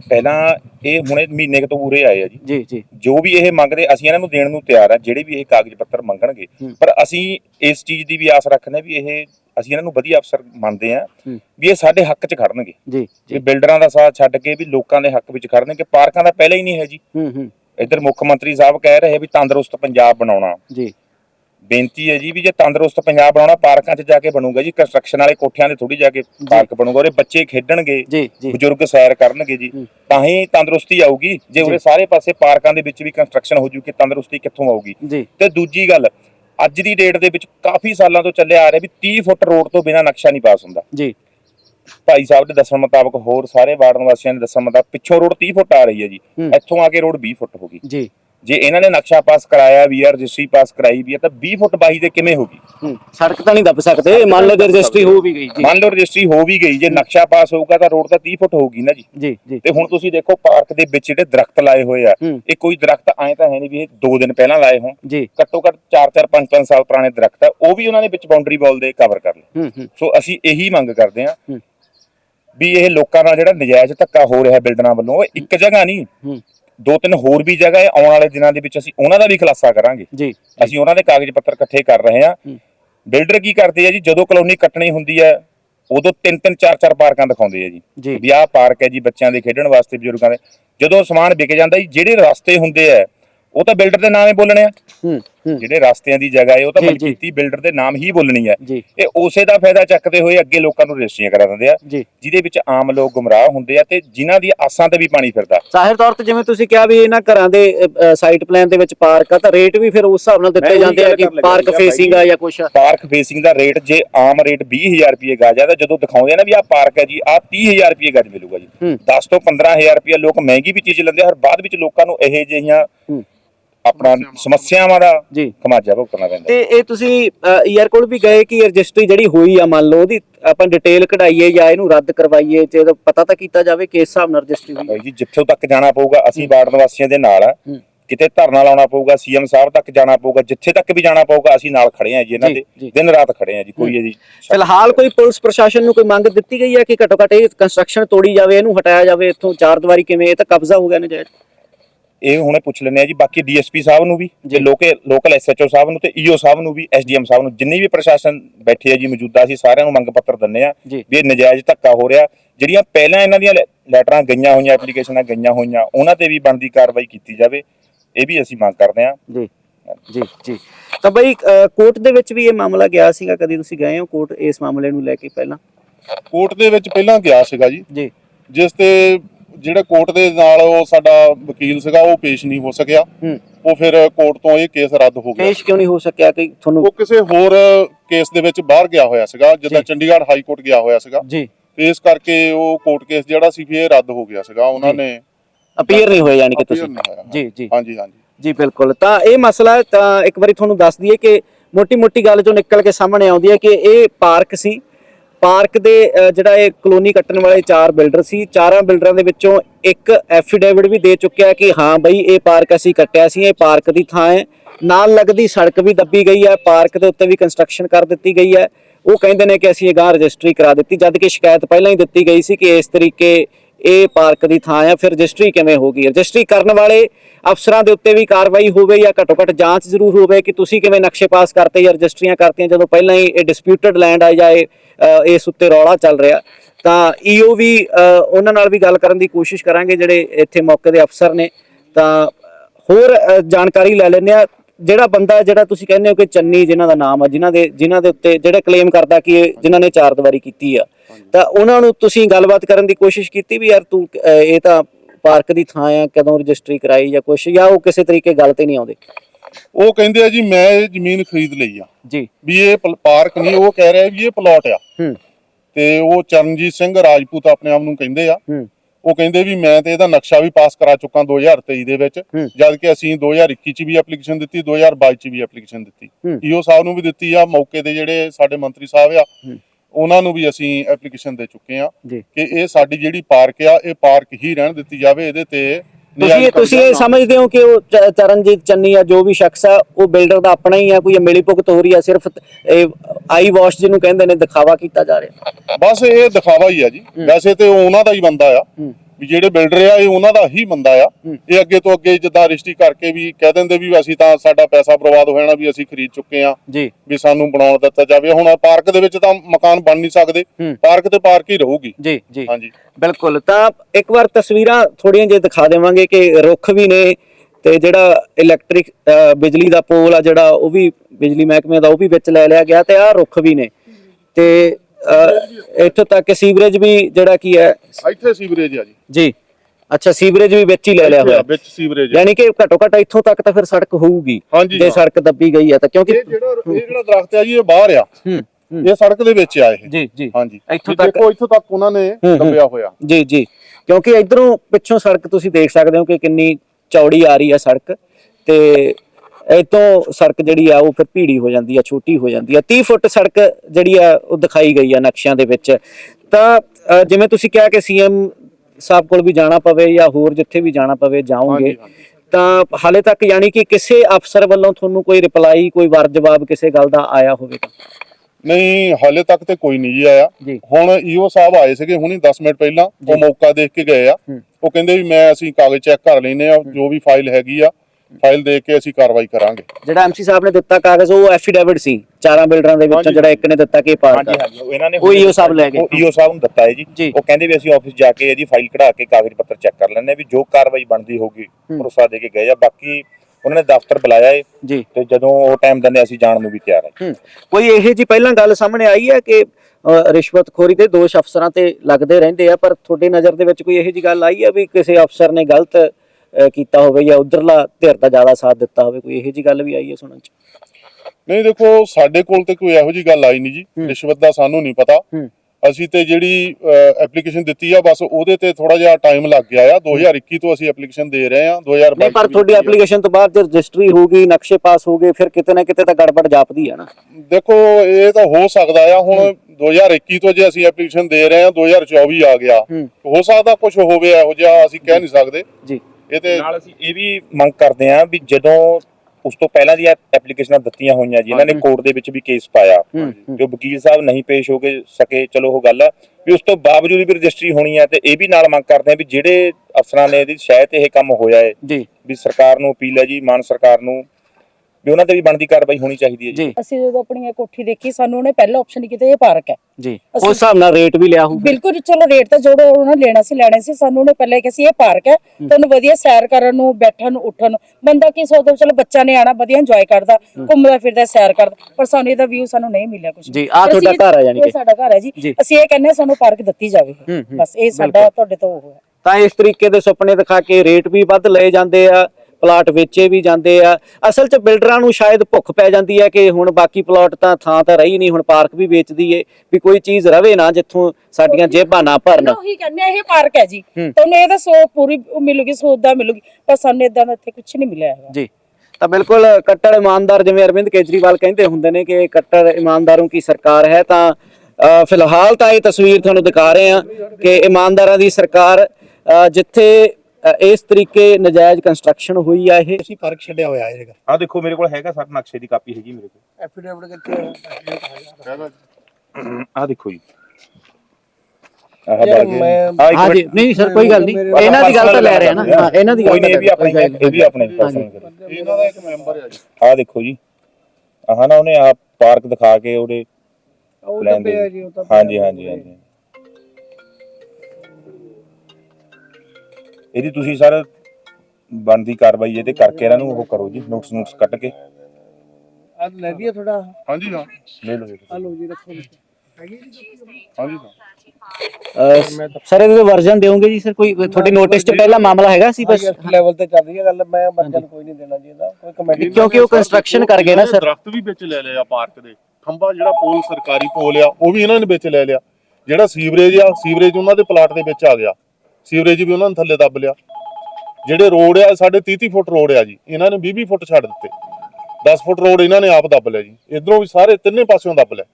ਪਹਿਲਾਂ ਇਹ ਹੁਣੇ ਮਹੀਨੇ ਤੋਂ ਉਰੇ ਆਏ ਆ ਜੀ। ਜੀ ਜੀ। ਜੋ ਵੀ ਇਹ ਮੰਗਦੇ ਅਸੀਂ ਇਹਨਾਂ ਨੂੰ ਦੇਣ ਨੂੰ ਤਿਆਰ ਆ ਜਿਹੜੇ ਵੀ ਇਹ ਕਾਗਜ਼ ਪੱਤਰ ਮੰਗਣਗੇ। ਪਰ ਅਸੀਂ ਇਸ ਚੀਜ਼ ਦੀ ਵੀ ਆਸ ਰੱਖਦੇ ਵੀ ਇਹ ਅਸੀਂ ਇਹਨਾਂ ਨੂੰ ਵਧੀਆ ਅਫਸਰ ਮੰਨਦੇ ਆ। ਵੀ ਇਹ ਸਾਡੇ ਹੱਕ 'ਚ ਖੜਨਗੇ। ਜੀ ਵੀ ਜੀ ਬਿਲਡਰਾਂ ਦਾ ਸਾਥ ਛੱਡ ਕੇ ਵੀ ਲੋਕਾਂ ਦੇ ਹੱਕ ਵਿੱਚ ਖੜਨਗੇ ਪਾਰਕਾਂ ਦਾ ਪਹਿਲਾਂ ਹੀ ਨਹੀਂ ਹੈ ਜੀ। ਹੂੰ ਹੂੰ। ਇੱਧਰ ਮੁੱਖ ਮੰਤਰੀ ਸਾਹਿਬ ਕਹਿ ਰਹੇ ਵੀ ਤੰਦਰੁਸਤ ਪੰਜਾਬ ਬਣਾਉਣਾ। ਜੀ। ਬੇਨਤੀ ਹੈ ਜੀ ਵੀ ਜੇ ਤੰਦਰੁਸਤ ਪੰਜਾਬ ਬਣਾਉਣਾ ਪਾਰਕਾਂ 'ਚ ਜਾ ਕੇ ਬਣੂਗਾ ਜੀ ਕੰਸਟਰਕਸ਼ਨ ਵਾਲੇ ਕੋਠਿਆਂ ਦੇ ਥੋੜੀ ਜਾ ਕੇ ਪਾਰਕ ਬਣੂਗਾ ਉਹਦੇ ਬੱਚੇ ਖੇਡਣਗੇ ਬਜ਼ੁਰਗ ਸੈਰ ਕਰਨਗੇ ਜੀ। ਤਾਂ ਹੀ ਤੰਦਰੁਸਤੀ ਆਊਗੀ। ਜੇ ਜੀ। ਸਾਰੇ ਪਾਸੇ ਪਾਰਕਾਂ ਦੇ ਵਿੱਚ ਵੀ ਕੰਸਟਰਕਸ਼ਨ ਹੋ ਜੂ ਕਿ ਤੰਦਰੁਸਤੀ ਕਿੱਥੋਂ ਆਊਗੀ? ਤੇ ਦੂਜੀ ਗੱਲ ਅੱਜ ਦੀ ਡੇਟ ਦੇ ਵਿੱਚ ਕਾਫੀ ਸਾਲਾਂ ਤੋਂ ਚੱਲਿਆ ਆ ਰਿਹਾ ਵੀ 30 ਫੁੱਟ ਰੋਡ ਤੋਂ ਬਿਨਾ ਨਕਸ਼ਾ ਨਹੀਂ ਪਾਸ ਹੁੰਦਾ। ਜੀ। ਭਾਈ ਸਾਹਿਬ ਦੇ ਦੱਸਣ ਮੁਤਾਬਕ ਹੋਰ ਸਾਰੇ ਵਾਰਡ ਨਿਵਾਸੀਆਂ ਦੇ ਦੱਸਣ ਮੁਤਾਬਕ ਪਿੱਛੋਂ ਰੋਡ 30 ਫੁੱਟ ਆ ਰਹੀ ਹੈ ਜੀ। ਇੱਥੋਂ ਆ ਕੇ ਰੋਡ 20 ਫੁੱਟ ਹੋ ਗਈ। ਜੀ। ਜੇ ਇਹਨਾਂ ਨੇ ਨਕਸ਼ਾ ਪਾਸ ਕਰਾਇਆ ਵੀ ਆ ਰਜਿਸਟਰੀ ਪਾਸ ਕਰਾਈ ਵੀ ਆ ਤਾਂ 20 ਫੁੱਟ ਬਾਈ ਦੇ ਕਿਵੇਂ ਹੋਗੀ ਹੂੰ ਸੜਕ ਤਾਂ ਨਹੀਂ ਦੱਬ ਸਕਦੇ ਮੰਨ ਲਓ ਜੇ ਰਜਿਸਟਰੀ ਹੋ ਵੀ ਗਈ ਜੀ। ਮੰਨ ਲਓ ਰਜਿਸਟਰੀ ਹੋ ਵੀ ਗਈ ਜੇ ਨਕਸ਼ਾ ਪਾਸ ਹੋਊਗਾ ਤਾਂ ਰੋਡ ਤਾਂ 30 ਫੁੱਟ ਹੋਊਗੀ ਨਾ ਜੀ। ਜੀ ਜੀ। ਤੇ ਹੁਣ ਤੁਸੀਂ ਦੇਖੋ ਪਾਰਕ ਦੇ ਵਿੱਚ ਜਿਹੜੇ ਦਰਖਤ ਲਾਏ ਹੋਏ ਆ ਹੂੰ। ਇਹ ਕੋਈ ਦਰਖਤ ਐਂ ਤਾਂ ਹੈ ਨਹੀਂ ਵੀ ਇਹ 2 ਦਿਨ ਪਹਿਲਾਂ ਲਾਏ ਹੋਣ। ਜੀ। ਘੱਟੋ ਘੱਟ 4-4 5-5 ਸਾਲ ਪੁਰਾਣੇ ਦਰਖਤ ਆ ਉਹ ਵੀ ਉਹਨਾਂ ਨੇ ਵਿੱਚ ਬਾਉਂਡਰੀ ਵਾਲ ਦੇ ਕਵਰ ਕਰ ਲਏ। ਹੂੰ ਹੂੰ। ਸੋ ਅਸੀਂ ਇਹੀ ਮੰਗ ਕਰਦੇ ਹਾਂ ਹੂੰ। ਵੀ ਇਹ ਲੋਕਾਂ ਨਾਲ ਜਿਹੜਾ ਨਜਾਇਜ਼ ਧੱਕਾ ਹੋ ਰਿਹਾ ਬਿਲਡਰਾਂ ਵੱਲੋਂ ਉਹ ਇੱਕ ਜਗ੍ਹਾ ਨਹੀਂ ਹੂੰ। ਦੋ ਤਿੰਨ ਹੋਰ ਵੀ ਜਗ੍ਹਾ ਹੈ ਆਉਣ ਵਾਲੇ ਦਿਨਾਂ ਦੇ ਵਿੱਚ ਅਸੀਂ ਉਹਨਾਂ ਦਾ ਵੀ ਖੁਲਾਸਾ ਕਰਾਂਗੇ। ਜੀ। ਅਸੀਂ ਉਹਨਾਂ ਦੇ ਕਾਗਜ਼ ਪੱਤਰ ਇਕੱਠੇ ਕਰ ਰਹੇ ਹਾਂ। ਬਿਲਡਰ ਕੀ ਕਰਦੇ ਆ ਜੀ? ਜਦੋਂ ਕਲੋਨੀ ਕੱਟਣੀ ਹੁੰਦੀ ਹੈ ਉਦੋਂ ਤਿੰਨ ਤਿੰਨ ਚਾਰ ਚਾਰ ਪਾਰਕਾਂ ਦਿਖਾਉਂਦੇ ਆ ਜੀ। ਵੀ ਆਹ ਪਾਰਕ ਹੈ ਜੀ ਬੱਚਿਆਂ ਦੇ ਖੇਡਣ ਵਾਸਤੇ ਬਜ਼ੁਰਗਾਂ ਦੇ। ਜਦੋਂ ਸਮਾਨ ਵਿਕ ਜਾਂਦਾ ਜੀ ਜਿਹੜੇ ਰਸਤੇ ਹੁੰਦੇ ਆ ਉਹ ਤਾਂ ਬਿਲਡਰ ਦੇ ਨਾਮ ਹੀ ਬੋਲਣੇ ਆ। ਜਿਹੜੇ ਰਸਤਿਆਂ ਦੀ ਜਗ੍ਹਾ ਹੈ ਉਹ ਤਾਂ। ਮਲਕੀਤੀ ਬਿਲਡਰ ਦੇ ਨਾਮ ਹੀ ਬੋਲਣੀ ਹੈ। ਇਹ ਉਸੇ ਦਾ ਫਾਇਦਾ ਚੱਕਦੇ ਹੋਏ ਅੱਗੇ ਲੋਕਾਂ ਨੂੰ ਰਜਿਸਟਰੀਆਂ ਕਰਾ ਦਿੰਦੇ ਆ ਜਿਹਦੇ ਵਿੱਚ ਆਮ ਲੋਕ ਗੁੰਮਰਾਹ ਹੁੰਦੇ ਆ ਤੇ ਜਿਨ੍ਹਾਂ ਦੀ ਆਸਾਂ ਤੇ ਵੀ ਪਾਣੀ ਫਿਰਦਾ। ਜ਼ਾਹਿਰ ਤੌਰ ਤੇ ਜਿਵੇਂ ਤੁਸੀਂ ਕਿਹਾ ਵੀ ਇਹਨਾਂ ਘਰਾਂ ਦੇ ਸਾਈਟ ਪਲਾਨ ਦੇ ਵਿੱਚ ਪਾਰਕ ਆ ਤਾਂ ਰੇਟ ਵੀ ਫਿਰ ਉਸ ਹਿਸਾਬ ਨਾਲ ਦਿੱਤੇ ਜਾਂਦੇ ਆ ਕਿ ਪਾਰਕ ਫੇਸਿੰਗ ਆ ਜਾਂ। ਕੁਛ ਪਾਰਕ ਫੇਸਿੰਗ ਦਾ ਰੇਟ ਜੇ ਆਮ ਰੇਟ 20000 ਰੁਪਏ ਗਜ ਆ ਤਾਂ ਜਦੋਂ ਦਿਖਾਉਂਦੇ ਆ ਨਾ ਵੀ ਆਹ ਪਾਰਕ ਹੈ ਜੀ ਆਹ 30000 ਰੁਪਏ ਗਜ ਮਿਲੂਗਾ ਜੀ। ਹੂੰ। 10 ਤੋਂ 15000 ਰੁਪਏ ਲੋਕ ਮਹਿੰਗੀ ਵੀ ਚੀਜ਼ ਲੈਂਦੇ ਆ ਹਰ ਬਾਅਦ ਵਿੱਚ ਲੋਕਾਂ ਨੂੰ ਇਹ ਜਿਹੀਆਂ ਆਪਣਾ ਸਮੱਸਿਆਵਾਂ ਦਾ। ਜੀ। ਖਮਾਜਾ ਭੁਗਤਣਾ ਪੈਂਦਾ। ਤੇ ਇਹ ਤੁਸੀਂ ਈਆਰ ਕੋਲ ਵੀ ਗਏ ਕਿ ਰਜਿਸਟਰੀ ਜਿਹੜੀ ਹੋਈ ਆ ਮੰਨ ਲਓ ਉਹਦੀ ਆਪਾਂ ਡਿਟੇਲ ਕਢਾਈਏ ਜਾਂ ਇਹਨੂੰ ਰੱਦ ਕਰਵਾਈਏ ਤੇ ਇਹਦਾ ਪਤਾ ਤਾਂ ਕੀਤਾ ਜਾਵੇ ਕਿਸ ਹਿਸਾਬ ਨਾਲ ਰਜਿਸਟਰੀ ਹੋਈ। ਜੀ ਜਿੱਥੋਂ ਤੱਕ ਜਾਣਾ ਪਊਗਾ ਅਸੀਂ ਵਾਰਡ ਨਿਵਾਸੀਆਂ ਦੇ ਨਾਲ ਆ। ਕਿਤੇ ਧਰਨਾ ਲਾਉਣਾ ਪਊਗਾ ਸੀਐਮ ਸਾਹਿਬ ਤੱਕ ਜਾਣਾ ਪਊਗਾ ਜਿੱਥੇ ਤੱਕ ਵੀ ਜਾਣਾ ਪਊਗਾ ਅਸੀਂ ਨਾਲ ਖੜੇ ਆ ਜੀ ਇਹਨਾਂ ਦੇ। ਦਿਨ ਰਾਤ ਖੜੇ ਆ ਜੀ ਕੋਈ ਇਹਦੀ ਫਿਲਹਾਲ ਕੋਈ ਪੁਲਿਸ ਪ੍ਰਸ਼ਾਸਨ ਨੂੰ ਕੋਈ ਮੰਗ ਦਿੱਤੀ ਗਈ ਹੈ ਕਿ ਘੱਟੋ ਘੱਟ ਇਹ ਕੰਸਟਰਕਸ਼ਨ ਤੋੜੀ ਜਾਵੇ ਇਹਨੂੰ ਹਟਾਇਆ ਜਾਵੇ ਇੱਥੋਂ ਚਾਰ ਦੀਵਾਰੀ ਕਿਵੇਂ ਇਹ ਤਾਂ ਕਬਜ਼ਾ ਹੋ ਗਿਆ ਨਜਾਇਜ਼। ਇਹ ਹੁਣੇ ਪੁੱਛ ਲੈਂਦੇ ਆ ਜੀ ਬਾਕੀ ਡੀਐਸਪੀ ਸਾਹਿਬ ਨੂੰ ਵੀ ਜੀ। ਲੋਕੇ ਲੋਕਲ ਐਸਐਚਓ ਸਾਹਿਬ ਨੂੰ ਤੇ ਈਓ ਸਾਹਿਬ ਨੂੰ ਵੀ ਐਸਡੀਐਮ ਸਾਹਿਬ ਨੂੰ ਜਿੰਨੀ ਵੀ ਪ੍ਰਸ਼ਾਸਨ ਬੈਠੇ ਆ ਜੀ ਮੌਜੂਦਾ ਅਸੀਂ ਸਾਰਿਆਂ ਨੂੰ ਮੰਗ ਪੱਤਰ ਦਿੰਨੇ ਆ ਵੀ ਇਹ ਨਜਾਇਜ਼ ਧੱਕਾ ਹੋ ਰਿਹਾ। ਜਿਹੜੀਆਂ ਪਹਿਲਾਂ ਇਹਨਾਂ ਦੀਆਂ ਲੈਟਰਾਂ ਗਈਆਂ ਹੋਈਆਂ ਐਪਲੀਕੇਸ਼ਨਾਂ ਗਈਆਂ ਹੋਈਆਂ ਉਹਨਾਂ ਤੇ ਵੀ ਬਣਦੀ ਕਾਰਵਾਈ ਕੀਤੀ ਜਾਵੇ ਇਹ ਵੀ ਅਸੀਂ ਮੰਗ ਕਰਦੇ ਆ। ਜੀ ਜੀ ਜੀ। ਤਾਂ ਬਈ ਕੋਰਟ ਦੇ ਵਿੱਚ ਵੀ ਇਹ ਮਾਮਲਾ ਗਿਆ ਸੀਗਾ ਕਦੀ ਤੁਸੀਂ ਗਏ ਹੋ ਕੋਰਟ ਇਸ ਮਾਮਲੇ ਨੂੰ ਲੈ ਕੇ ਪਹਿਲਾਂ? ਕੋਰਟ ਦੇ ਵਿੱਚ ਪਹਿਲਾਂ ਗਿਆ ਸੀਗਾ ਜੀ। ਜੀ। ਜਿਸ ਤੇ ਜਿਹੜਾ ਕੋਰਟ ਦੇ ਨਾਲ ਉਹ ਸਾਡਾ ਵਕੀਲ ਸੀਗਾ ਉਹ ਪੇਸ਼ ਨਹੀਂ ਹੋ ਸਕਿਆ। ਉਹ ਫਿਰ ਕੋਰਟ ਤੋਂ ਇਹ ਕੇਸ ਰੱਦ ਹੋ ਗਿਆ। ਪੇਸ਼ ਕਿਉਂ ਨਹੀਂ ਹੋ ਸਕਿਆ? ਕਿ ਤੁਹਾਨੂੰ ਉਹ ਕਿਸੇ ਹੋਰ ਕੇਸ ਦੇ ਵਿੱਚ ਬਾਹਰ ਗਿਆ ਹੋਇਆ ਸੀਗਾ ਜਿੱਦਾਂ। ਚੰਡੀਗੜ੍ਹ ਹਾਈ ਕੋਰਟ ਗਿਆ ਹੋਇਆ ਸੀਗਾ। ਜੀ। ਇਸ ਕਰਕੇ ਉਹ ਕੋਰਟ ਕੇਸ ਜਿਹੜਾ ਸੀ ਫਿਰ ਰੱਦ ਹੋ ਗਿਆ ਸੀਗਾ। ਉਹਨਾਂ। ਨੇ ਅਪੀਅਰ ਨਹੀਂ ਹੋਏ ਯਾਨੀ ਕਿ ਤੁਸੀਂ। ਜੀ ਜੀ। ਹਾਂਜੀ ਹਾਂਜੀ। ਜੀ ਬਿਲਕੁਲ। ਤਾਂ ਇਹ ਮਸਲਾ ਤਾਂ ਇੱਕ ਵਾਰੀ ਤੁਹਾਨੂੰ ਦੱਸ ਦਈਏ ਕਿ ਮੋਟੀ-ਮੋਟੀ ਗੱਲ ਜੋ ਨਿਕਲ ਕੇ ਸਾਹਮਣੇ ਆਉਂਦੀ ਹੈ ਕਿ ਇਹ ਪਾਰਕ ਸੀ। ਪਾਰਕ ਦੇ ਜਿਹੜਾ ਇਹ ਕਲੋਨੀ ਕੱਟਣ ਵਾਲੇ ਚਾਰ ਬਿਲਡਰ ਸੀ, ਚਾਰਾਂ ਬਿਲਡਰਾਂ ਦੇ ਵਿੱਚੋਂ ਇੱਕ ਐਫੀਡੇਵਿਟ ਵੀ ਦੇ ਚੁੱਕਿਆ ਕਿ ਹਾਂ ਬਈ ਇਹ ਪਾਰਕ ਅਸੀਂ ਕੱਟਿਆ ਸੀ, ਇਹ ਪਾਰਕ ਦੀ ਥਾਂ ਹੈ। ਨਾਲ ਲੱਗਦੀ ਸੜਕ ਵੀ ਦੱਬੀ ਗਈ ਹੈ, ਪਾਰਕ ਦੇ ਉੱਤੇ ਵੀ ਕੰਸਟਰਕਸ਼ਨ ਕਰ ਦਿੱਤੀ ਗਈ ਹੈ। ਉਹ ਕਹਿੰਦੇ ਨੇ ਕਿ ਅਸੀਂ ਇਹ ਗਾਂ ਰਜਿਸਟਰੀ ਕਰਾ ਦਿੱਤੀ, ਜਦ ਕਿ ਸ਼ਿਕਾਇਤ ਪਹਿਲਾਂ ਹੀ ਦਿੱਤੀ ਗਈ ਸੀ ਕਿ ਇਸ ਤਰੀਕੇ ਇਹ ਪਾਰਕ ਦੀ ਥਾਂ ਆ ਫਿਰ ਰਜਿਸਟਰੀ ਕਿਵੇਂ ਹੋਗੀ ਰਜਿਸਟਰੀ ਕਰਨ ਵਾਲੇ ਅਫਸਰਾਂ ਦੇ ਉੱਤੇ ਵੀ ਕਾਰਵਾਈ ਹੋਵੇ ਜਾਂ ਘੱਟੋ ਘੱਟ ਜਾਂਚ ਜ਼ਰੂਰ ਹੋਵੇ ਕਿ ਤੁਸੀਂ ਕਿਵੇਂ ਨਕਸ਼ੇ ਪਾਸ ਕਰਤੇ ਜਾਂ ਰਜਿਸਟਰੀਆਂ ਕਰਤੀਆਂ ਜਦੋਂ ਪਹਿਲਾਂ ਹੀ ਇਹ ਡਿਸਪਿਊਟਡ ਲੈਂਡ ਆ ਜਾਂ ਇਹ, ਇਸ ਉੱਤੇ ਰੌਲਾ ਚੱਲ ਰਿਹਾ। ਤਾਂ ਈਓ ਵੀ ਉਹਨਾਂ ਨਾਲ ਵੀ ਗੱਲ ਕਰਨ ਦੀ ਕੋਸ਼ਿਸ਼ ਕਰਾਂਗੇ ਜਿਹੜੇ ਇੱਥੇ ਮੌਕੇ ਦੇ ਅਫਸਰ ਨੇ। ਤਾਂ ਹੋਰ ਜਾਣਕਾਰੀ ਲੈ ਲੈਂਦੇ ਆ ਜਿਹੜਾ ਬੰਦਾ ਜਿਹੜਾ ਤੁਸੀਂ ਕਹਿੰਦੇ ਹੋ ਕਿ ਚੰਨੀ ਜਿਨ੍ਹਾਂ ਦਾ ਨਾਮ ਆ ਜਿਨ੍ਹਾਂ ਦੇ ਜਿਨ੍ਹਾਂ ਦੇ ਉੱਤੇ ਜਿਹੜਾ ਕਲੇਮ ਕਰਦਾ ਕਿ ਇਹ ਜਿਨ੍ਹਾਂ ਨੇ ਚਾਰ ਦੀਵਾਰੀ ਕੀਤੀ ਆ ਤਾਂ ਉਹਨਾਂ ਨੂੰ ਤੁਸੀਂ ਗੱਲਬਾਤ ਕਰਨ ਦੀ ਕੋਸ਼ਿਸ਼ ਕੀਤੀ ਵੀ ਯਾਰ ਤੂੰ ਇਹ ਤਾਂ ਪਾਰਕ ਦੀ ਥਾਂ ਆ ਕਦੋਂ ਰਜਿਸਟਰੀ ਕਰਾਈ ਜਾਂ ਕੁਛ ਜਾਂ ਉਹ ਕਿਸੇ ਤਰੀਕੇ ਗੱਲ ਤੇ ਨਹੀਂ ਆਉਂਦੇ? ਉਹ ਕਹਿੰਦੇ ਆ ਜੀ ਮੈਂ ਇਹ ਜ਼ਮੀਨ ਖਰੀਦ ਲਈ ਆ। ਜੀ। ਵੀ ਇਹ ਪਲ- ਪਾਰਕ ਨਹੀਂ ਉਹ ਕਹਿ ਰਿਹਾ ਵੀ ਇਹ ਪਲਾਟ ਆ। ਹੂੰ। ਤੇ ਉਹ ਚਰਨਜੀਤ ਸਿੰਘ ਰਾਜਪੂਤ ਆਪਣੇ ਆਪ ਨੂੰ ਕਹਿੰਦੇ ਆ। ਹੂੰ। ਉਹ ਕਹਿੰਦੇ ਵੀ ਮੈਂ ਤੇ ਇਹਦਾ ਨਕਸ਼ਾ ਵੀ ਪਾਸ ਕਰਾ ਚੁੱਕਾ 2023 ਦੇ ਵਿੱਚ। ਜਦ ਕਿ ਅਸੀਂ 2021 ਚ ਵੀ ਐਪਲੀਕੇਸ਼ਨ ਦਿੱਤੀ 2022 ਚ ਵੀ ਐਪਲੀਕੇਸ਼ਨ ਦਿੱਤੀ। ਈਓ ਸਾਹਿਬ ਨੂੰ ਵੀ ਦਿੱਤੀ ਆ ਮੌਕੇ ਦੇ ਜਿਹੜੇ ਸਾਡੇ ਮੰਤਰੀ ਸਾਹਿਬ ਆ। ਉਹਨਾਂ ਨੂੰ ਵੀ ਅਸੀਂ ਐਪਲੀਕੇਸ਼ਨ ਦੇ ਚੁੱਕੇ ਆ ਕਿ ਇਹ ਸਾਡੀ ਜਿਹੜੀ ਪਾਰਕ ਆ ਇਹ ਪਾਰਕ ਹੀ ਰਹਿਣ ਦਿੱਤੀ ਜਾਵੇ ਇਹਦੇ ਤੇ ਤੁਸੀਂ ਤੁਸੀਂ ਇਹ ਸਮਝਦੇ ਹੋ ਕਿ ਉਹ ਚ- ਚਰਨਜੀਤ ਚੰਨੀ ਆ ਜੋ ਵੀ ਸ਼ਖਸ ਆ ਉਹ ਬਿਲਡਰ ਦਾ ਆਪਣਾ ਹੀ ਆ ਕੋਈ ਮਿਲੀ ਭੁਗਤ ਹੋ ਰਹੀ ਆ ਸਿਰਫ ਇਹ ਆਈ ਵਾਸ਼ ਜਿਹਨੂੰ ਕਹਿੰਦੇ ਨੇ ਦਿਖਾਵਾ ਕੀਤਾ ਜਾ ਰਿਹਾ। ਬਸ ਇਹ ਦਿਖਾਵਾ ਹੀ ਆ ਜੀ। ਵੈਸੇ ਤੇ ਉਹ ਉਹਨਾਂ ਦਾ ਹੀ ਬੰਦਾ ਆ। ਹੂੰ। ਵੀ ਜਿਹੜੇ ਬਿਲਡਰ ਆ ਇਹ ਉਹਨਾਂ ਦਾ ਹੀ ਬੰਦਾ ਆ। ਇਹ ਅੱਗੇ ਤੋਂ ਅੱਗੇ ਜਿੱਦਾਂ ਰਜਿਸਟਰੀ ਕਰਕੇ ਵੀ ਕਹਿ ਦਿੰਦੇ ਵੀ ਅਸੀਂ ਤਾਂ ਸਾਡਾ ਪੈਸਾ ਬਰਬਾਦ ਹੋ ਜਾਣਾ ਵੀ ਅਸੀਂ ਖਰੀਦ ਚੁੱਕੇ ਆ। ਵੀ ਸਾਨੂੰ ਬਣਾਉਣ ਦਿੱਤਾ ਜਾਵੇ। ਹੁਣ ਪਾਰਕ ਦੇ ਵਿੱਚ ਤਾਂ ਮਕਾਨ ਬਣ ਨਹੀਂ ਸਕਦੇ। ਪਾਰਕ ਤੇ ਪਾਰਕ ਹੀ ਰਹੂਗੀ। ਜੀ ਜੀ। ਹਾਂਜੀ। ਬਿਲਕੁਲ। ਤਾਂ ਇੱਕ ਵਾਰ ਤਸਵੀਰਾਂ ਥੋੜੀਆਂ ਜੇ ਦਿਖਾ ਦੇਵਾਂਗੇ ਕਿ ਰੁੱਖ ਵੀ ਨੇ ਤੇ ਜਿਹੜਾ ਇਲੈਕਟ੍ਰਿਕ ਬਿਜਲੀ ਦਾ ਪੋਲ ਆ ਜਿਹੜਾ ਉਹ ਵੀ ਬਿਜਲੀ ਮਹਿਕਮੇ ਦਾ ਉਹ ਵੀ ਵਿੱਚ ਲੈ ਲਿਆ ਗਿਆ ਤੇ ਆਹ ਰੁੱਖ ਵੀ ਨੇ। ਤੇ ਇੱਥੋਂ ਤੱਕ ਕਿ ਸੀਵਰੇਜ ਵੀ ਜਿਹੜਾ ਕੀ ਹੈ ਇੱਥੇ ਸੀਵਰੇਜ ਆ ਜੀ। ਜੀ। ਅੱਛਾ ਸੀਵਰੇਜ ਵੀ ਵਿੱਚ ਹੀ ਲੈ ਲਿਆ ਆ, ਹੋਇਆ। ਵਿੱਚ ਸੀਵਰੇਜ ਆ। ਯਾਨੀ ਕਿ ਘੱਟੋ ਘੱਟ ਇੱਥੋਂ ਤੱਕ ਤਾਂ ਫਿਰ ਸੜਕ ਹੋਊਗੀ ਜੇ। ਸੜਕ ਦੱਬੀ ਗਈ ਹੈ ਤਾਂ ਕਿਉਂਕਿ ਇਹ ਜਿਹੜਾ ਇਹ ਜਿਹੜਾ ਦਰਖਤ ਆ ਜੀ ਇਹ ਬਾਹਰ ਆ। ਹੂੰ ਇਹ ਸੜਕ ਦੇ ਵਿੱਚ ਆ ਇਹ। ਜੀ ਜੀ। ਹਾਂਜੀ। ਇੱਥੋਂ ਤੱਕ- ਦੇਖੋ ਇੱਥੋਂ ਤੱਕ ਉਹਨਾਂ ਨੇ। ਦੱਬਿਆ ਹੋਇਆ। ਜੀ ਜੀ। ਕਿਉਂਕਿ ਇਧਰੋਂ ਪਿੱਛੋਂ ਸੜਕ ਤੁਸੀਂ ਦੇਖ ਸਕਦੇ ਹੋ ਕਿ ਕਿੰਨੀ ਚੌੜੀ ਆ ਰਹੀ ਹੈ ਸੜਕ ਤੇ ਇਤੋਂ ਸੜਕ ਜਿਹੜੀ ਆ ਉਹ ਫਿਰ ਭੀੜੀ ਹੋ ਜਾਂਦੀ ਆ ਛੋਟੀ ਹੋ ਜਾਂਦੀ ਆ। 30 ਫੁੱਟ ਸੜਕ ਜਿਹੜੀ ਆ ਉਹ ਦਿਖਾਈ ਗਈ ਆ ਨਕਸ਼ਿਆਂ ਦੇ ਵਿੱਚ। ਤਾਂ ਜਿਵੇਂ ਤੁਸੀਂ ਕਿਹਾ ਕਿ ਸੀਐਮ ਸਾਹਿਬ ਕੋਲ ਵੀ ਜਾਣਾ ਪਵੇ ਜਾਂ ਹੋਰ ਜਿੱਥੇ ਵੀ ਜਾਣਾ ਪਵੇ ਜਾਓਗੇ। ਤਾਂ ਹਾਲੇ ਤੱਕ ਯਾਨੀ ਕਿ ਕਿਸੇ ਅਫਸਰ ਵੱਲੋਂ ਤੁਹਾਨੂੰ ਕੋਈ ਰਿਪਲਾਈ ਕੋਈ ਵਾਰ ਜਵਾਬ ਕਿਸੇ ਗੱਲ ਦਾ ਆਇਆ ਹੋਵੇਗਾ ਨਹੀਂ ਹਾਲੇ ਤੱਕ ਤੇ ਕੋਈ ਨਹੀਂ ਆਇਆ। ਹੁਣ ਈਓ ਸਾਹਿਬ ਆਏ ਸੀਗੇ ਹੁਣੀ 10 ਮਿੰਟ ਪਹਿਲਾਂ। ਉਹ ਮੌਕਾ ਦੇਖ ਕੇ ਗਏ ਆ। ਉਹ ਕਹਿੰਦੇ ਵੀ ਮੈਂ ਅਸੀਂ ਕਾਗਜ਼ ਚੈੱਕ ਕਰ ਲੈਨੇ ਆ ਜੋ ਵੀ ਫਾਈਲ ਹੈਗੀ ਆ ਫਾਈਲ ਦੇਖ ਕੇ ਅਸੀਂ ਕਾਰਵਾਈ ਕਰਾਂਗੇ। ਜਿਹੜਾ ਐਮਸੀ ਸਾਹਿਬ ਨੇ ਦਿੱਤਾ ਕਾਗਜ਼ ਉਹ ਐਫੀਡੇਵਿਟ ਸੀ ਚਾਰਾਂ ਬਿਲਡਰਾਂ ਦੇ ਵਿੱਚੋਂ। ਜਿਹੜਾ ਇੱਕ ਨੇ ਦਿੱਤਾ ਕਿ ਪਾਰਕ ਹਾਂਜੀ ਹਾਂਜੀ ਉਹ ਇਹਨਾਂ ਨੇ ਉਹ ਸਾਹਿਬ ਲੈ ਗਏ। ਉਹ ਈਓ ਸਾਹਿਬ ਨੂੰ ਦਿੱਤਾ ਹੈ ਜੀ। ਉਹ ਕਹਿੰਦੇ ਵੀ ਅਸੀਂ ਆਫਿਸ ਜਾ ਕੇ ਇਹਦੀ ਫਾਈਲ ਕਢਾ ਕੇ ਕਾਗਜ਼ ਪੱਤਰ ਚੈੱਕ ਕਰ ਲੈਣੇ ਵੀ ਜੋ ਕਾਰਵਾਈ ਬਣਦੀ ਹੋਗੀ ਭਰੋਸਾ ਦੇ ਕੇ ਗਏ ਆ। ਬਾਕੀ ਉਹਨਾਂ ਨੇ ਦਫ਼ਤਰ ਬੁਲਾਇਆ ਏ ਜੀ। ਤੇ ਜਦੋਂ ਉਹ ਟਾਈਮ ਦਿੰਦੇ ਅਸੀਂ ਜਾਣ ਨੂੰ ਵੀ ਤਿਆਰ ਹਾਂ। ਕੋਈ ਇਹੋ ਜੀ ਪਹਿਲਾਂ ਗੱਲ ਸਾਹਮਣੇ ਆਈ ਹੈ ਕਿ ਰਿਸ਼ਵਤਖੋਰੀ ਦੇ ਦੋਸ਼ ਅਫਸਰਾਂ ਤੇ ਲੱਗਦੇ ਰਹਿੰਦੇ ਆ ਪਰ ਤੁਹਾਡੀ ਨਜ਼ਰ ਦੇ ਵਿੱਚ ਕੋਈ ਇਹੋ ਜੀ ਗੱਲ ਆਈ ਹੈ ਵੀ ਕਿਸੇ ਅਫਸਰ ਨੇ ਗਲਤ ਕੀਤਾ ਹੋਵੇ ਜਾਂ ਉਧਰਲਾ ਧਿਰ ਦਾ ਜ਼ਿਆਦਾ ਸਾਥ ਦਿੱਤਾ ਹੋਵੇ ਕੋਈ ਇਹੋ ਜੀ ਗੱਲ ਵੀ ਆਈ ਹੈ ਸੁਣਨ ਚ? ਨਹੀਂ ਦੇਖੋ ਸਾਡੇ ਕੋਲ ਤੇ ਕੋਈ ਇਹੋ ਜੀ ਗੱਲ ਆਈ ਨਹੀਂ ਜੀ। ਹੂੰ। ਰਿਸ਼ਵਤ ਦਾ ਸਾਨੂੰ ਨਹੀਂ ਪਤਾ। ਹੂੰ। ਅਸੀਂ ਤੇ ਜਿਹੜੀ ਐਪਲੀਕੇਸ਼ਨ ਦਿੱਤੀ ਆ ਬਸ ਉਹਦੇ ਤੇ ਥੋੜਾ ਜਿਹਾ ਟਾਈਮ ਲੱਗ ਗਿਆ ਆ। 2021 ਤੋਂ ਅਸੀਂ ਐਪਲੀਕੇਸ਼ਨ ਦੇ ਰਹੇ ਆ 2022 ਨਹੀਂ ਪਰ ਤੁਹਾਡੀ ਆ। ਐਪਲੀਕੇਸ਼ਨ ਤੋਂ ਬਾਅਦ ਜੇ ਰਜਿਸਟਰੀ ਹੋਊਗੀ ਨਕਸ਼ੇ ਪਾਸ ਹੋਗੇ ਫਿਰ ਕਿਤੇ ਨਾ ਕਿਤੇ ਤਾਂ ਗੜਬੜ ਜਾਪਦੀ ਹੈ ਨਾ। ਦੇਖੋ ਇਹ ਤਾਂ ਹੋ ਸਕਦਾ ਆ। ਹੁਣ 2021 ਤੋਂ ਜੇ ਅਸੀਂ ਐਪਲੀਕੇਸ਼ਨ ਦੇ ਰਹੇ ਆ 2024 ਆ ਗਿਆ। ਹੂੰ। ਹੋ ਸਕਦਾ ਕੁਝ ਹੋਵੇ ਇਹੋ ਜਿਹਾ ਅਸੀਂ ਕਹਿ ਨਹੀਂ ਸਕਦੇ। ਜੀ। ਇਹ ਤੇ ਨਾਲ ਅਸੀਂ ਇਹ ਵੀ ਮੰਗ ਕਰਦੇ ਹਾਂ ਵੀ ਜਦੋਂ ਉਸ ਤੋਂ ਪਹਿਲਾਂ ਦੀਆਂ ਐਪਲੀਕੇਸ਼ਨਾਂ ਦਿੱਤੀਆਂ ਹੋਈਆਂ ਜੀ ਇਹਨਾਂ ਨੇ ਕੋਰਟ ਦੇ ਵਿੱਚ ਵੀ ਕੇਸ ਪਾਇਆ। ਜੋ ਵਕੀਲ ਸਾਹਿਬ ਨਹੀਂ ਪੇਸ਼ ਹੋ ਕੇ ਸਕੇ ਚਲੋ ਉਹ ਗੱਲ ਆ। ਵੀ ਉਸ ਤੋਂ ਬਾਵਜੂਦ ਵੀ ਰਜਿਸਟਰੀ ਹੋਣੀ ਹੈ ਤੇ ਇਹ ਵੀ ਨਾਲ ਮੰਗ ਕਰਦੇ ਹਾਂ ਵੀ ਜਿਹੜੇ ਅਫਸਰਾਂ ਨੇ ਇਹਦੀ ਸ਼ਾਇਦ ਇਹ ਕੰਮ ਹੋਇਆ ਹੈ ਜੀ। ਵੀ ਸਰਕਾਰ ਨੂੰ ਅਪੀਲ ਹੈ ਜੀ ਮਾਨ ਸਰਕਾਰ ਨੂੰ ਵੀ ਉਹਨਾਂ ਤੇ ਵੀ ਬਣਦੀ ਕਾਰਵਾਈ ਹੋਣੀ ਚਾਹੀਦੀ ਹੈ ਜੀ। ਅਸੀਂ ਜਦੋਂ ਆਪਣੀ ਇਹ ਕੋਠੀ ਦੇਖੀ ਸਾਨੂੰ ਉਹਨੇ ਪਹਿਲਾ ਆਪਸ਼ਨ ਕੀਤਾ ਇਹ ਪਾਰਕ ਹੈ। ਜੀ। ਉਸ ਅਸੀਂ- ਹਿਸਾਬ ਨਾਲ ਰੇਟ ਵੀ ਲਿਆ ਹੋਊਗਾ। ਬਿਲਕੁਲ ਜੀ, ਚਲੋ ਰੇਟ ਤਾਂ ਜੋੜੋ ਉਹਨਾਂ ਨੇ ਲੈਣਾ ਸੀ ਲੈਣੇ ਸੀ ਸਾਨੂੰ ਉਹਨੇ ਪਹਿਲਾਂ ਕਿਹਾ ਸੀ ਇਹ ਪਾਰਕ ਹੈ। ਤੁਹਾਨੂੰ ਵਧੀਆ ਸੈਰ ਕਰਨ ਨੂੰ ਬੈਠਣ ਨੂੰ ਉੱਠਣ ਨੂੰ। ਬੰਦਾ ਕੀ ਸੋਚਦਾ ਚਲੋ ਬੱਚਾ ਨੇ ਆਣਾ ਵਧੀਆ ਇੰਜੋਏ ਕਰਦਾ ਘੁੰਮਦਾ ਫਿਰਦਾ ਸੈਰ ਕਰਦਾ ਪਰ ਸਾਨੂੰ ਇਹਦਾ ਵਿਊ ਸਾਨੂੰ ਨਹੀਂ ਮਿਲਿਆ ਕੁਝ ਜੀ, ਆਹ ਤੁਹਾਡਾ ਘਰ ਹੈ ਯਾਨੀ ਕਿ। ਸਾਡਾ ਘਰ ਹੈ ਜੀ। ਜੀ। ਅਸੀਂ ਇਹ ਕਹਿੰਦੇ ਹਾਂ ਸਾਨੂੰ ਪਾਰਕ ਦਿੱਤੀ ਜਾਵੇ। ਹੂੰ, ਹੂੰ, ਬਸ ਇਹ ਸਾਡਾ ਤੁਹਾਡੇ ਤੋਂ ਉਹ ਹੈ। ਤਾਂ ਇਸ ਤਰੀਕੇ ਦੇ ਸੁਪਨੇ ਦਿਖਾ ਕੇ ਰੇਟ ਵੀ ਵੱਧ ਲਏ ਜਾਂਦੇ ਆ। ਪਲਾਟ ਵੇਚੇ ਵੀ ਜਾਂਦੇ ਆ। ਅਸਲ 'ਚ ਬਿਲਡਰਾਂ ਨੂੰ ਸ਼ਾਇਦ ਭੁੱਖ ਪੈ ਜਾਂਦੀ ਹੈ ਕਿ ਹੁਣ ਬਾਕੀ ਪਲਾਟ ਤਾਂ ਥਾਂ ਤਾਂ ਰਹੀ ਨਹੀਂ ਹੁਣ ਪਾਰਕ ਵੀ ਵੇਚ ਦਈਏ ਵੀ ਕੋਈ ਚੀਜ਼ ਰਵੇ ਨਾ ਜਿੱਥੋਂ ਸਾਡੀਆਂ ਜੇਬਾਂ ਨਾ ਭਰਨ। ਉਹੀ ਕਹਿੰਦੇ ਆ ਇਹ ਪਾਰਕ ਹੈ ਜੀ। ਹੂੰ। ਤੁਹਾਨੂੰ ਇਹ ਤਾਂ ਸੋ ਪੂਰੀ ਮਿਲੂਗੀ ਸੋਦਾ ਮਿਲੂਗੀ ਪਰ ਸਾਨੂੰ ਇਦਾਂ ਦਾ ਇੱਥੇ ਕੁਝ ਨਹੀਂ ਮਿਲਿਆ ਹੈਗਾ। ਜੀ। ਤਾਂ ਬਿਲਕੁਲ ਕੱਟੜ ਇਮਾਨਦਾਰ ਜਿਵੇਂ ਅਰਵਿੰਦ ਕੇਜਰੀਵਾਲ ਕਹਿੰਦੇ ਹੁੰਦੇ ਨੇ ਕਿ ਕੱਟੜ ਇਮਾਨਦਾਰੋਂ ਕੀ ਸਰਕਾਰ ਹੈ ਤਾਂ ਅ, ਫਿਲਹਾਲ ਤਾਂ ਇਹ ਤਸਵੀਰ ਤੁਹਾਨੂੰ ਦਿਖਾ ਰਹੇ ਹਾਂ ਕਿ ਇਮਾਨਦਾਰਾਂ ਦੀ ਸਰਕਾਰ ਅ, ਜਿੱਥੇ ਇਸ ਤਰੀਕੇ ਨਜਾਇਜ਼ ਕੰਸਟਰਕਸ਼ਨ ਹੋਈ ਆ ਇਹ। ਅਸੀਂ ਪਾਰਕ ਛੱਡਿਆ ਹੋਇਆ ਹੈ ਜਗ੍ਹਾ। ਆਹ ਦੇਖੋ ਮੇਰੇ ਕੋਲ ਹੈਗਾ ਸਰ ਨਕਸ਼ੇ ਦੀ ਕਾਪੀ ਹੈਗੀ ਮੇਰੇ ਕੋਲ। ਐਫੀਡੇਵਿਟ ਕਿੱਥੇ ਆਹ ਦੇਖੋ ਜੀ। ਆਹ ਮਿੰਟ। ਨਹੀਂ ਸਰ ਕੋਈ ਗੱਲ ਨਹੀਂ। ਇਹਨਾਂ ਦੀ ਗੱਲ ਤਾਂ ਲੈ ਰਹੇ ਆ ਨਾ। ਇਹਨਾਂ ਦੀ ਗੱਲ ਕੋਈ ਨਹੀਂ ਇਹ ਵੀ ਤਾਂ ਆਪਣੇ ਲੈ ਰਹੇ ਆ। ਇਹ ਵੀ ਆਪਣੇ personal ਕਰੇ। ਇਹਨਾਂ ਦਾ ਇੱਕ ਮੈਂਬਰ ਆ ਜੀ। ਆਹ ਦੇਖੋ ਜੀ। ਆਹ ਨਾ ਉਹਨੇ ਆਹ ਪਾਰਕ ਦਿਖਾ ਕੇ ਉਹਦੇ। ਹਾਂਜੀ ਹਾਂਜੀ ਹਾਂਜੀ। ਇਹਦੀ ਤੁਸੀਂ ਸਰ ਬਣਦੀ ਕਾਰਵਾਈ ਇਹਦੇ ਕਰਕੇ ਇਹਨਾਂ ਨੂੰ ਉਹ ਕਰੋ ਜੀ ਨੋਟਸ ਨੋਟਸ ਕੱਟ ਕੇ। ਆਹ ਲੈ ਲਈਏ ਥੋੜਾ ਹਾਂਜੀ ਹਾਂ। ਲੈ ਲਓ ਜੀ। ਆ ਲਓ ਜੀ ਰੱਖੋ ਜੀ। ਹਾਂਜੀ ਹਾਂ। ਸਰ ਇਹਦੇ ਵਰਜਨ ਦਿਓਗੇ ਜੀ ਸਰ? ਕੋਈ ਤੁਹਾਡੀ ਨੋਟਿਸ 'ਚ ਪਹਿਲਾ ਮਾਮਲਾ ਹੈਗਾ ਸੀ ਬਸ? ਹਾਈਐਸਟ ਲੈਵਲ ਤੇ ਚੱਲ ਰਹੀ ਹੈ ਗੱਲ। ਮੈਂ ਨੂੰ ਕੋਈ ਨਹੀਂ ਦੇਣਾ ਜੀ ਇਹਦਾ। ਕੋਈ ਕਮੇਟੀ ਕਿਉਂਕਿ ਉਹ ਕੰਸਟਰਕਸ਼ਨ ਕਰ ਗਏ ਨਾ ਸਰ। ਦਰਖਤ ਵੀ ਵਿੱਚ ਲੈ ਲਿਆ ਪਾਰਕ ਦੇ। ਖੰਭਾ ਜਿਹੜਾ ਪੋਲ ਸਰਕਾਰੀ ਪੋਲ ਆ ਉਹ ਵੀ ਇਹਨਾਂ ਨੇ ਵਿੱਚ ਲੈ ਲਿਆ। ਜਿਹੜਾ ਸੀਵਰੇਜ ਆ ਸੀਵਰੇਜ ਉਹਨਾਂ ਦੇ ਪਲਾਟ ਦੇ ਵਿੱਚ ਆ ਗਿਆ। ਸੀਵਰੇਜ ਵੀ ਉਹਨਾਂ ਨੇ ਥੱਲੇ ਦੱਬ ਲਿਆ। ਜਿਹੜੇ ਰੋਡ ਆ ਸਾਡੇ 30 30 ਫੁੱਟ ਰੋਡ ਆ ਜੀ ਇਹਨਾਂ ਨੇ 20 20 ਫੁੱਟ ਛੱਡ ਦਿੱਤੇ। 10 ਫੁੱਟ ਰੋਡ ਇਹਨਾਂ ਨੇ ਆਪ ਦੱਬ ਲਿਆ ਜੀ। ਇਧਰੋਂ ਵੀ ਸਾਰੇ ਤਿੰਨੇ ਪਾਸਿਓਂ ਦੱਬ ਲਿਆ।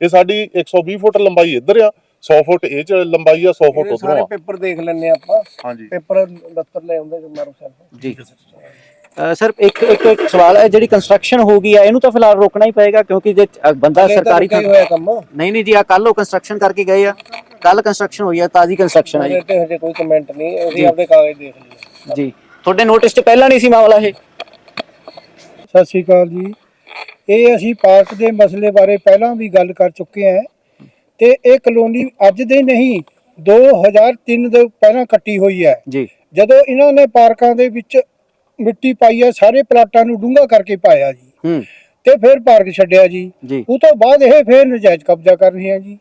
ਇਹ ਸਾਡੀ 120 ਫੁੱਟ ਲੰਬਾਈ ਇੱਧਰ ਆ 100 ਫੁੱਟ ਇਹ ਚ ਲੰਬਾਈ ਆ 100 ਫੁੱਟ ਉਧਰੋਂ ਸਾਰੇ ਆ। ਪੇਪਰ ਦੇਖ ਲੈਣੇ ਆਪਾਂ। ਹਾਂਜੀ। ਪੇਪਰ ਦਫ਼ਤਰ ਲੈ ਆਉਂਦੇ ਮਾਰੋ ਸੈਲਫ ਜੀ। ਸਰ ਇੱਕ ਇੱਕ ਇੱਕ ਸਵਾਲ ਹੈ ਜਿਹੜੀ ਕੰਸਟਰਕਸ਼ਨ ਹੋ ਗਈ ਹੈ ਇਹਨੂੰ ਤਾਂ ਫਿਲਹਾਲ ਰੋਕਣਾ ਹੀ ਪਏਗਾ ਕਿਉਂਕਿ ਜੇ ਬੰਦਾ ਸਰਕਾਰੀ ਨਹੀਂ ਨਹੀਂ ਜੀ ਆ ਕੱਲ ਉਹ ਕੰਸਟਰਕਸ਼ਨ ਕਰਕੇ ਗਏ ਆ। ਕੱਲ ਕੰਸਟਰਕਸ਼ਨ ਹੋਈ ਆ ਤਾਜ਼ੀ ਕੰਸਟਰਕਸ਼ਨ ਆ ਜੀ। ਤੇ ਹਜੇ ਕੋਈ ਕਮੈਂਟ ਨਹੀਂ। ਅਸੀਂ ਆਪਦੇ ਕਾਗਜ਼ ਦੇਖ ਲਈਏ। ਜੀ। ਤੁਹਾਡੇ ਨੋਟਿਸ 'ਚ ਪਹਿਲਾਂ ਨਹੀਂ ਸੀ ਮਾਮਲਾ ਇਹ? ਸਤਿ ਸ਼੍ਰੀ ਅਕਾਲ ਜੀ। ਇਹ ਅਸੀਂ ਪਾਰਕ ਦੇ ਮਸਲੇ ਬਾਰੇ ਪਹਿਲਾਂ ਵੀ ਗੱਲ ਕਰ ਚੁੱਕੇ ਹਾਂ ਤੇ ਇਹ ਕਲੋਨੀ ਅੱਜ ਦੇ ਨਹੀਂ 2003 ਦੇ ਪਹਿਲਾਂ ਕੱਟੀ ਹੋਈ ਹੈ। ਜੀ। ਜਦੋਂ ਇਹਨਾਂ ਨੇ ਪਾਰਕਾਂ ਦੇ ਵਿੱਚ ਮਿੱਟੀ ਪਾਈ ਹੈ ਸਾਰੇ ਪਲਾਟਾਂ ਨੂੰ ਡੂੰਘਾ ਕਰਕੇ ਪਾਇਆ ਜੀ। ਹੂੰ। ਤੇ ਫਿਰ ਪਾਰਕ ਛੱਡਿਆ ਜੀ। ਜੀ। ਉਹ ਤੋਂ ਬਾਅਦ ਇਹ ਫਿਰ ਨਜਾਇਜ਼ ਕਬਜ਼ਾ ਕਰ ਰਹੇ ਆ ਜੀ।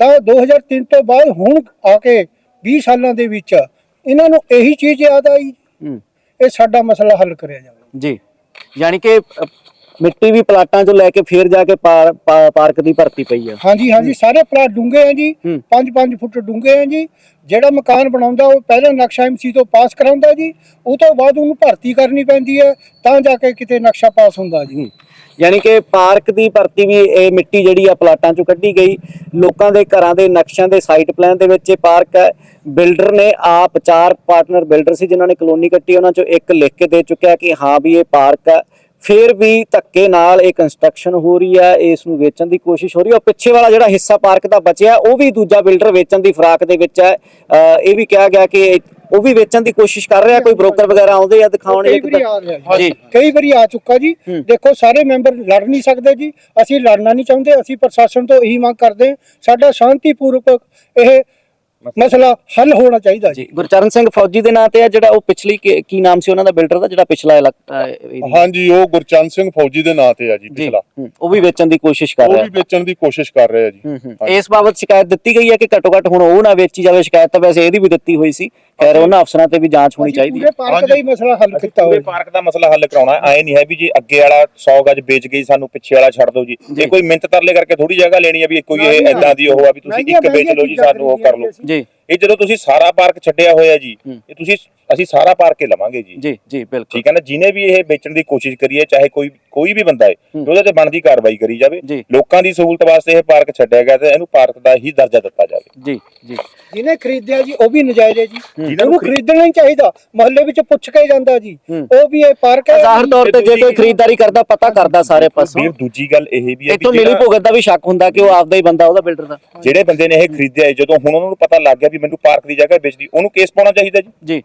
ਤਾਂ 2003 ਤੋਂ ਬਾਅਦ ਹੁਣ ਆ ਕੇ 20 ਸਾਲਾਂ ਦੇ ਵਿੱਚ ਇਹਨਾਂ ਨੂੰ ਇਹੀ ਚੀਜ਼ ਯਾਦ ਆਈ। ਇਹ ਸਾਡਾ ਮਸਲਾ ਹੱਲ ਕਰਿਆ ਜਾਵੇ। ਜੀ। ਯਾਨੀ ਕਿ ਅ, ਮਿੱਟੀ ਵੀ ਪਲਾਟਾਂ 'ਚੋਂ ਲੈ ਕੇ ਫੇਰ ਜਾ ਕੇ ਪਾਰ- ਪਾ- ਪਾਰਕ ਦੀ ਭਰਤੀ ਪਈ ਆ। ਹਾਂਜੀ ਹਾਂਜੀ ਸਾਰੇ ਪਲਾਟ ਡੂੰਘੇ ਆ ਜੀ। ਹੂੰ। 5-5 ਫੁੱਟ ਡੂੰਘੇ ਆ ਜੀ। ਜਿਹੜਾ ਮਕਾਨ ਬਣਾਉਂਦਾ ਉਹ ਪਹਿਲਾਂ ਨਕਸ਼ਾ ਐਮਸੀ ਤੋਂ ਪਾਸ ਕਰਾਉਂਦਾ ਜੀ। ਉਹ ਤੋਂ ਬਾਅਦ ਉਹਨੂੰ ਭਰਤੀ ਕਰਨੀ ਪੈਂਦੀ ਹੈ ਤਾਂ ਜਾ ਕੇ ਕਿਤੇ ਨਕਸ਼ਾ ਪਾਸ ਹੁੰਦਾ ਜੀ। ਯਾਨੀ ਕਿ ਪਾਰਕ ਦੀ ਭਰਤੀ ਵੀ ਇਹ ਮਿੱਟੀ ਜਿਹੜੀ ਆ ਪਲਾਟਾਂ 'ਚੋਂ ਕੱਢੀ ਗਈ। ਲੋਕਾਂ ਦੇ ਘਰਾਂ ਦੇ ਨਕਸ਼ਿਆਂ ਦੇ ਸਾਈਟ ਪਲਾਨ ਦੇ ਵਿੱਚ ਇਹ ਪਾਰਕ ਹੈ। ਬਿਲਡਰ ਨੇ ਆਪ ਚਾਰ ਪਾਰਟਨਰ ਬਿਲਡਰ ਸੀ ਜਿਨ੍ਹਾਂ ਨੇ ਕਲੋਨੀ ਕੱਟੀ, ਉਹਨਾਂ 'ਚੋਂ ਇੱਕ ਲਿਖ ਕੇ ਦੇ ਚੁੱਕਿਆ ਕਿ ਹਾਂ ਵੀ ਇਹ ਪਾਰਕ ਹੈ। ਫਿਰ ਵੀ ਧੱਕੇ ਨਾਲ ਇਹ ਕੰਸਟਰਕਸ਼ਨ ਹੋ ਰਹੀ ਹੈ, ਇਸ ਨੂੰ ਵੇਚਣ ਦੀ ਕੋਸ਼ਿਸ਼ ਹੋ ਰਹੀ ਹੈ। ਔਰ ਪਿੱਛੇ ਵਾਲਾ ਜਿਹੜਾ ਹਿੱਸਾ ਪਾਰਕ ਦਾ ਬਚਿਆ, ਉਹ ਵੀ ਦੂਜਾ ਬਿਲਡਰ ਵੇਚਣ ਦੀ ਫਰਾਕ ਦੇ ਵਿੱਚ ਹੈ। ਇਹ ਵੀ ਕਿਹਾ ਗਿਆ ਕਿ ਉਹ ਵੀ ਵੇਚਣ ਦੀ ਕੋਸ਼ਿਸ਼ ਕਰ ਰਿਹਾ ਕੋਈ ਬ੍ਰੋਕਰ ਵਗੈਰਾ ਆਉਂਦੇ ਆ ਦਿਖਾਉਣ ਕਈ ਜਾਂ ਵਾਰੀ ਆ ਰਿਹਾ ਜੀ। ਕਈ ਵਾਰੀ ਆ ਚੁੱਕਾ ਜੀ। ਦੇਖੋ ਸਾਰੇ ਮੈਂਬਰ ਲੜ ਨਹੀਂ ਸਕਦੇ ਜੀ। ਅਸੀਂ ਲੜਨਾ ਨਹੀਂ ਚਾਹੁੰਦੇ ਅਸੀਂ ਪ੍ਰਸ਼ਾਸਨ ਤੋਂ ਇਹੀ ਮੰਗ ਕਰਦੇ ਸਾਡਾ ਸ਼ਾਂਤੀਪੂਰਵਕ ਇਹ ਮਸਲਾ। ਹੱਲ ਹੋਣਾ ਚਾਹੀਦਾ ਜੀ। ਗੁਰਚਰਨ ਸਿੰਘ ਫੌਜੀ ਦੇ ਨਾਂ ਤੇ ਆ ਜਿਹੜਾ ਉਹ ਪਿਛਲੀ ਕੀ ਨਾਮ ਸੀ ਉਹਨਾਂ ਦਾ ਬਿਲਡਰ ਦਾ ਜਿਹੜਾ ਪਿਛਲਾ ਇਲਾਕਾ? ਹਾਂਜੀ ਉਹ ਗੁਰਚੰਦ ਸਿੰਘ ਫੌਜੀ ਦੇ ਨਾਂ ਤੇ ਆ ਜੀ ਪਿਛਲਾ। ਉਹ ਵੀ ਵੇਚਣ ਦੀ ਕੋਸ਼ਿਸ਼ ਕਰ ਉਹ ਰਿਹਾ। ਵੀ ਵੇਚਣ ਦੀ ਕੋਸ਼ਿਸ਼ ਕਰ ਰਹੇ ਜੀ। ਇਸ ਬਾਬਤ ਸ਼ਿਕਾਇਤ ਦਿੱਤੀ ਗਈ ਹੈ ਕਿ ਘੱਟੋ ਘੱਟ ਹੁਣ ਉਹ ਨਾ ਵੇਚੀ ਜਾਵੇ ਸ਼ਿਕਾਇਤ ਤਾਂ ਵੈਸੇ ਇਹਦੀ ਵੀ ਦਿੱਤੀ ਹੋਈ ਸੀ। ਖੈਰ ਉਹਨਾਂ ਅਫਸਰਾਂ ਤੇ ਵੀ ਜਾਂਚ ਹੋਣੀ ਚਾਹੀਦੀ ਹੈ। ਪੂਰੇ ਪਾਰਕ ਦਾ ਹੀ ਮਸਲਾ ਹੱਲ ਕੀਤਾ ਹੋਇਆ ਪਾਰਕ ਦਾ ਮਸਲਾ ਹੱਲ ਕਰਾਉਣਾ। ਐ ਨਹੀਂ ਹੈ ਵੀ ਜੀ ਅੱਗੇ ਵਾਲਾ 100 ਗਜ ਵੇਚ ਗਈ ਸਾਨੂੰ ਪਿੱਛੇ ਵਾਲਾ ਛੱਡ ਦਿਓ ਜੀ। ਜੀ। ਇਹ ਕੋਈ ਮਿੰਤ ਤਰਲੇ ਕਰਕੇ ਥੋੜੀ ਜਗ੍ਹਾ ਲੈਣੀ ਆ ਵੀ ਕੋਈ ਇਹ। ਐਦਾਂ ਦੀ ਉਹ ਆ ਵੀ ਤੁਸੀਂ ਇੱਕ ਵੇਚ ਲਓ ਜੀ ਸਾਨੂੰ ਉਹ ਕਰ ਲਓ। ਜੀ। ਇਹ ਜਦੋਂ ਤੁਸੀਂ ਸਾਰਾ ਪਾਰਕ ਛੱਡਿਆ ਹੋਇਆ ਜੀ। ਇਹ ਤੁਸੀਂ ਅਸੀਂ ਸਾਰਾ ਪਾਰਕ ਹੀ ਲਵਾਂਗੇ ਜੀ। ਜੀ ਜੀ ਬਿਲਕੁਲ। ਠੀਕ ਹੈ ਨਾ? ਜਿਹਨੇ ਵੀ ਇਹ ਵੇਚਣ ਦੀ ਕੋਸ਼ਿਸ਼ ਕਰੀ ਹੈ ਚਾਹੇ ਕੋਈ ਕੋਈ ਵੀ ਬੰਦਾ ਹੈ। ਉਹਦੇ ਤੇ ਬਣਦੀ ਕਾਰਵਾਈ ਕਰੀ ਜਾਵੇ। ਲੋਕਾਂ ਦੀ ਸਹੂਲਤ ਵਾਸਤੇ ਇਹ ਪਾਰਕ ਛੱਡਿਆ ਗਿਆ ਤੇ ਇਹਨੂੰ ਪਾਰਕ ਦਾ ਹੀ ਦਰਜਾ ਦਿੱਤਾ ਜਾਵੇ। ਜੀ ਜੀ। ਜਿਹਨੇ ਖਰੀਦਿਆ ਜੀ ਉਹ ਵੀ ਨਜਾਇਜ਼ ਹੈ ਜੀ। ਜਿਹਨਾਂ ਉਹਨੂੰ ਖਰੀਦਣਾ ਹੀ ਚਾਹੀਦਾ। ਮਹੱਲੇ ਵਿੱਚ ਪੁੱਛ ਕੇ ਜਾਂਦਾ ਜੀ। ਉਹ ਵੀ ਇਹ ਪਾਰਕ ਹੈ। ਜ਼ਾਹਰ ਤੌਰ ਤੇ ਜੇ ਕੋਈ ਖਰੀਦਦਾਰੀ ਕਰਦਾ ਪਤਾ ਕਰਦਾ ਸਾਰੇ ਪਾਸੋਂ। ਵੀਰ ਦੂਜੀ ਗੱਲ ਇਹ ਵੀ ਹੈ ਇਤੋਂ ਜਿਹੜਾ- ਭੁਗਤ ਦਾ ਵੀ ਸ਼ੱਕ ਹੁੰਦਾ ਕਿ ਉਹ ਆਪਦਾ ਹੀ ਬੰਦਾ ਉਹਦਾ ਬਿਲਡਰ ਦਾ। ਜਿਹੜੇ ਬੰਦੇ ਨੇ ਇਹ ਖਰੀਦਿਆ ਜਦੋਂ ਹੁਣ ਉਹਨਾਂ ਨੂੰ ਪਤਾ ਲੱਗ ਗਿਆ ਵੀ ਮੈਨੂੰ ਪਾਰਕ ਦੀ ਜਗ੍ਹਾ ਵੇਚਦੀ ਉਹਨੂੰ ਕੇਸ ਪਾਉਣਾ ਚਾਹੀਦਾ ਜੀ। ਜੀ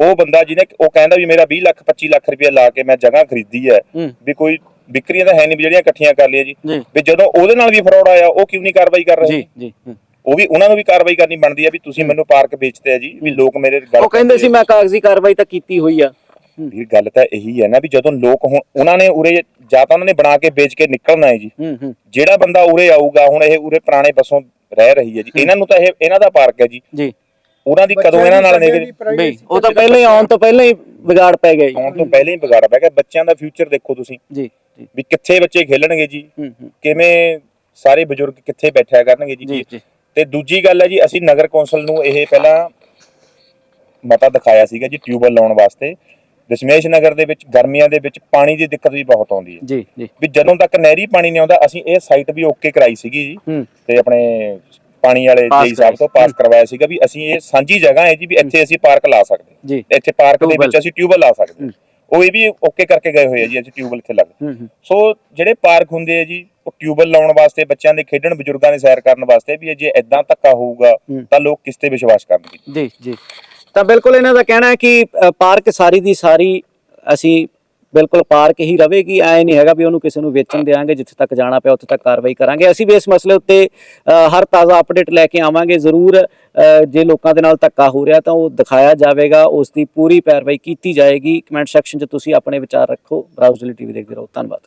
ਉਹ ਬੰਦਾ ਜਿਹਨੇ ਉਹ ਕਹਿੰਦਾ ਵੀ ਮੇਰਾ 20 ਲੱਖ 25 ਲੱਖ ਰੁਪਏ ਲਾ ਕੇ ਮੈਂ ਜਗ੍ਹਾ ਖਰੀਦੀ ਹੈ। ਵੀ ਕੋਈ ਵਿਕਰੀਆਂ ਤਾਂ ਹੈ ਨਹੀਂ ਵੀ ਜਿਹੜੀਆਂ ਇਕੱਠੀਆਂ ਕਰ ਲਿਆ ਜੀ। ਵੀ ਜਦੋਂ ਉਹਦੇ ਨਾਲ ਵੀ ਫਰਾਡ ਆਇਆ ਉਹ ਕਿਉਂ ਨਹੀਂ ਕਾਰਵਾਈ ਕਰ ਰਹੇ? ਜੀ ਜੀ। ਉਹ ਵੀ ਉਹਨਾਂ ਨੂੰ ਵੀ ਕਾਰਵਾਈ ਕਰਨੀ ਬਣਦੀ ਹੈ ਵੀ ਤੁਸੀਂ ਮੈਨੂੰ ਪਾਰਕ ਵੇਚਦੇ ਆ ਜੀ ਵੀ ਲੋਕ ਮੇਰੇ ਗੱਲ ਉਹ ਕਹਿੰਦੇ ਸੀ ਮੈਂ ਕਾਗਜ਼ੀ ਕਾਰਵਾਈ ਤਾਂ ਕੀਤੀ ਹੋਈ ਆ। ਵੀ ਗੱਲ ਤਾਂ ਇਹੀ ਹੈ ਨਾ ਵੀ ਜਦੋਂ ਲੋਕ ਹੁਣ ਉਹਨਾਂ ਨੇ ਉਰੇ ਜਾਂ ਤਾਂ ਉਹਨਾਂ ਨੇ ਬਣਾ ਕੇ ਵੇਚ ਕੇ ਨਿਕਲਣਾ ਹੈ ਜੀ। ਜਿਹੜਾ ਬੰਦਾ ਉਰੇ ਆਊਗਾ ਹੁਣ ਇਹ ਉਰੇ ਪੁਰਾਣੇ ਬੱਸੋਂ ਰਹਿ ਰਹੀ ਹੈ ਜੀ। ਇਹਨਾਂ ਨੂੰ ਤਾਂ ਇਹ ਇਹਨਾਂ ਦਾ ਪਾਰਕ ਹੈ ਜੀ। ਜੀ। ਉਹਨਾਂ ਦੀ ਕਦੋਂ ਇਹਨਾਂ ਨਾਲ ਨਿਕਲ? ਬਈ ਉਹ ਤਾਂ ਪਹਿਲਾਂ ਹੀ ਆਉਣ ਤੋਂ ਪਹਿਲਾਂ ਹੀ ਵਿਗਾੜ ਪੈ ਗਿਆ ਜੀ। ਆਉਣ ਤੋਂ ਪਹਿਲਾਂ ਹੀ ਵਿਗਾੜ ਪੈ ਗਿਆ। ਬੱਚਿਆਂ ਦਾ ਫਿਊਚਰ ਦੇਖੋ ਤੁਸੀਂ। ਜੀ ਜੀ। ਵੀ ਕਿੱਥੇ ਬੱਚੇ ਖੇਲਣਗੇ ਜੀ। ਕਿਵੇਂ ਸਾਰੇ ਬਜ਼ੁਰਗ ਕਿੱਥੇ ਬੈਠਿਆ ਕਰਨਗੇ ਜੀ। ਜੀ ਜੀ। ਤੇ ਦੂਜੀ ਗੱਲ ਹੈ ਜੀ ਅਸੀਂ ਨਗਰ ਕੌਂਸਲ ਨੂੰ ਇਹ ਪਹਿਲਾਂ ਮਤਾ ਦਿਖਾਇਆ ਸੀਗਾ ਜੀ ਟਿਊਬਲ ਲਾਉਣ ਵਾਸਤੇ। ਦਸ਼ਮੇਸ਼ ਨਗਰ ਦੇ ਵਿੱਚ ਗਰਮੀਆਂ ਦੇ ਵਿੱਚ ਪਾਣੀ ਦੀ ਦਿੱਕਤ ਵੀ ਬਹੁਤ ਆਉਂਦੀ ਹੈ। ਜੀ ਜੀ। ਵੀ ਜਦੋਂ ਤੱਕ ਨਹਿਰੀ ਪਾਣੀ ਨਹੀਂ ਆਉਂਦਾ ਅਸੀਂ ਇਹ ਸਾਈਟ ਵੀ ਓਕੇ ਕਰਾਈ ਸੀਗੀ ਜੀ। ਤੇ ਆਪਣੇ ਪਾਣੀ ਵਾਲੇ ਜੀ ਸਾਹਿਬ ਤੋਂ। ਪਾਸ ਕਰਵਾਇਆ ਸੀਗਾ ਵੀ ਅਸੀਂ ਇਹ ਸਾਂਝੀ ਜਗ੍ਹਾ ਹੈ ਜੀ ਵੀ ਇੱਥੇ ਅਸੀਂ ਪਾਰਕ ਲਾ ਸਕਦੇ ਜੀ। ਇੱਥੇ ਪਾਰਕ ਦੇ। ਵਿੱਚ ਅਸੀਂ ਟਿਊਬਲ ਲਾ ਸਕਦੇ। ਉਹ ਇਹ ਵੀ ਓਕੇ ਕਰਕੇ ਗਏ ਹੋਏ ਆ ਜੀ ਅਸੀਂ ਟਿਊਬਲ ਇੱਥੇ ਲੱਗ ਸੋ ਜਿਹੜੇ ਪਾਰਕ ਹੁੰਦੇ ਆ ਜੀ ਉਹ ਟਿਊਬਲ ਲਾਉਣ ਵਾਸਤੇ ਬੱਚਿਆਂ ਦੇ ਖੇਡਣ ਬਜ਼ੁਰਗਾਂ ਦੇ ਸੈਰ ਕਰਨ ਵਾਸਤੇ ਵੀ ਜੇ ਇਦਾਂ ਧੱਕਾ ਹੋਊਗਾ। ਤਾਂ ਲੋਕ ਕਿਸ ਤੇ ਵਿਸ਼ਵਾਸ ਕਰਨਗੇ? ਜੀ ਜੀ। ਤਾਂ ਬਿਲਕੁਲ ਇਹਨਾਂ ਦਾ ਕਹਿਣਾ ਹੈ ਕਿ ਪਾਰਕ ਸਾਰੀ ਦੀ ਸਾਰੀ ਅਸੀਂ ਬਿਲਕੁਲ ਪਾਰਕ ਹੀ ਰਵੇਗੀ, ਐ ਨਹੀਂ ਹੈਗਾ ਵੀ ਉਹਨੂੰ ਕਿਸੇ ਨੂੰ ਵੇਚਣ ਦੇਾਂਗੇ ਜਿੱਥੇ ਤੱਕ ਜਾਣਾ ਪਿਆ ਉੱਥੇ ਤੱਕ ਕਾਰਵਾਈ ਕਰਾਂਗੇ। ਅਸੀਂ ਵੀ ਇਸ ਮਸਲੇ ਉੱਤੇ ਹਰ ਤਾਜ਼ਾ ਅਪਡੇਟ ਲੈ ਕੇ ਆਵਾਂਗੇ, ਜ਼ਰੂਰ ਜੇ ਲੋਕਾਂ ਦੇ ਨਾਲ ਧੱਕਾ ਹੋ ਰਿਹਾ ਤਾਂ ਉਹ ਦਿਖਾਇਆ ਜਾਵੇਗਾ, ਉਸ ਦੀ ਪੂਰੀ ਪੈਰਵਾਈ ਕੀਤੀ ਜਾਏਗੀ। ਕਮੈਂਟ ਸੈਕਸ਼ਨ 'ਚ ਤੁਸੀਂ ਆਪਣੇ ਵਿਚਾਰ ਰੱਖੋ। ਬਰਾਊਜ਼ਲੀ ਟੀਵੀ ਦੇਖਦੇ ਰਹੋ। ਧੰਨਵਾਦ।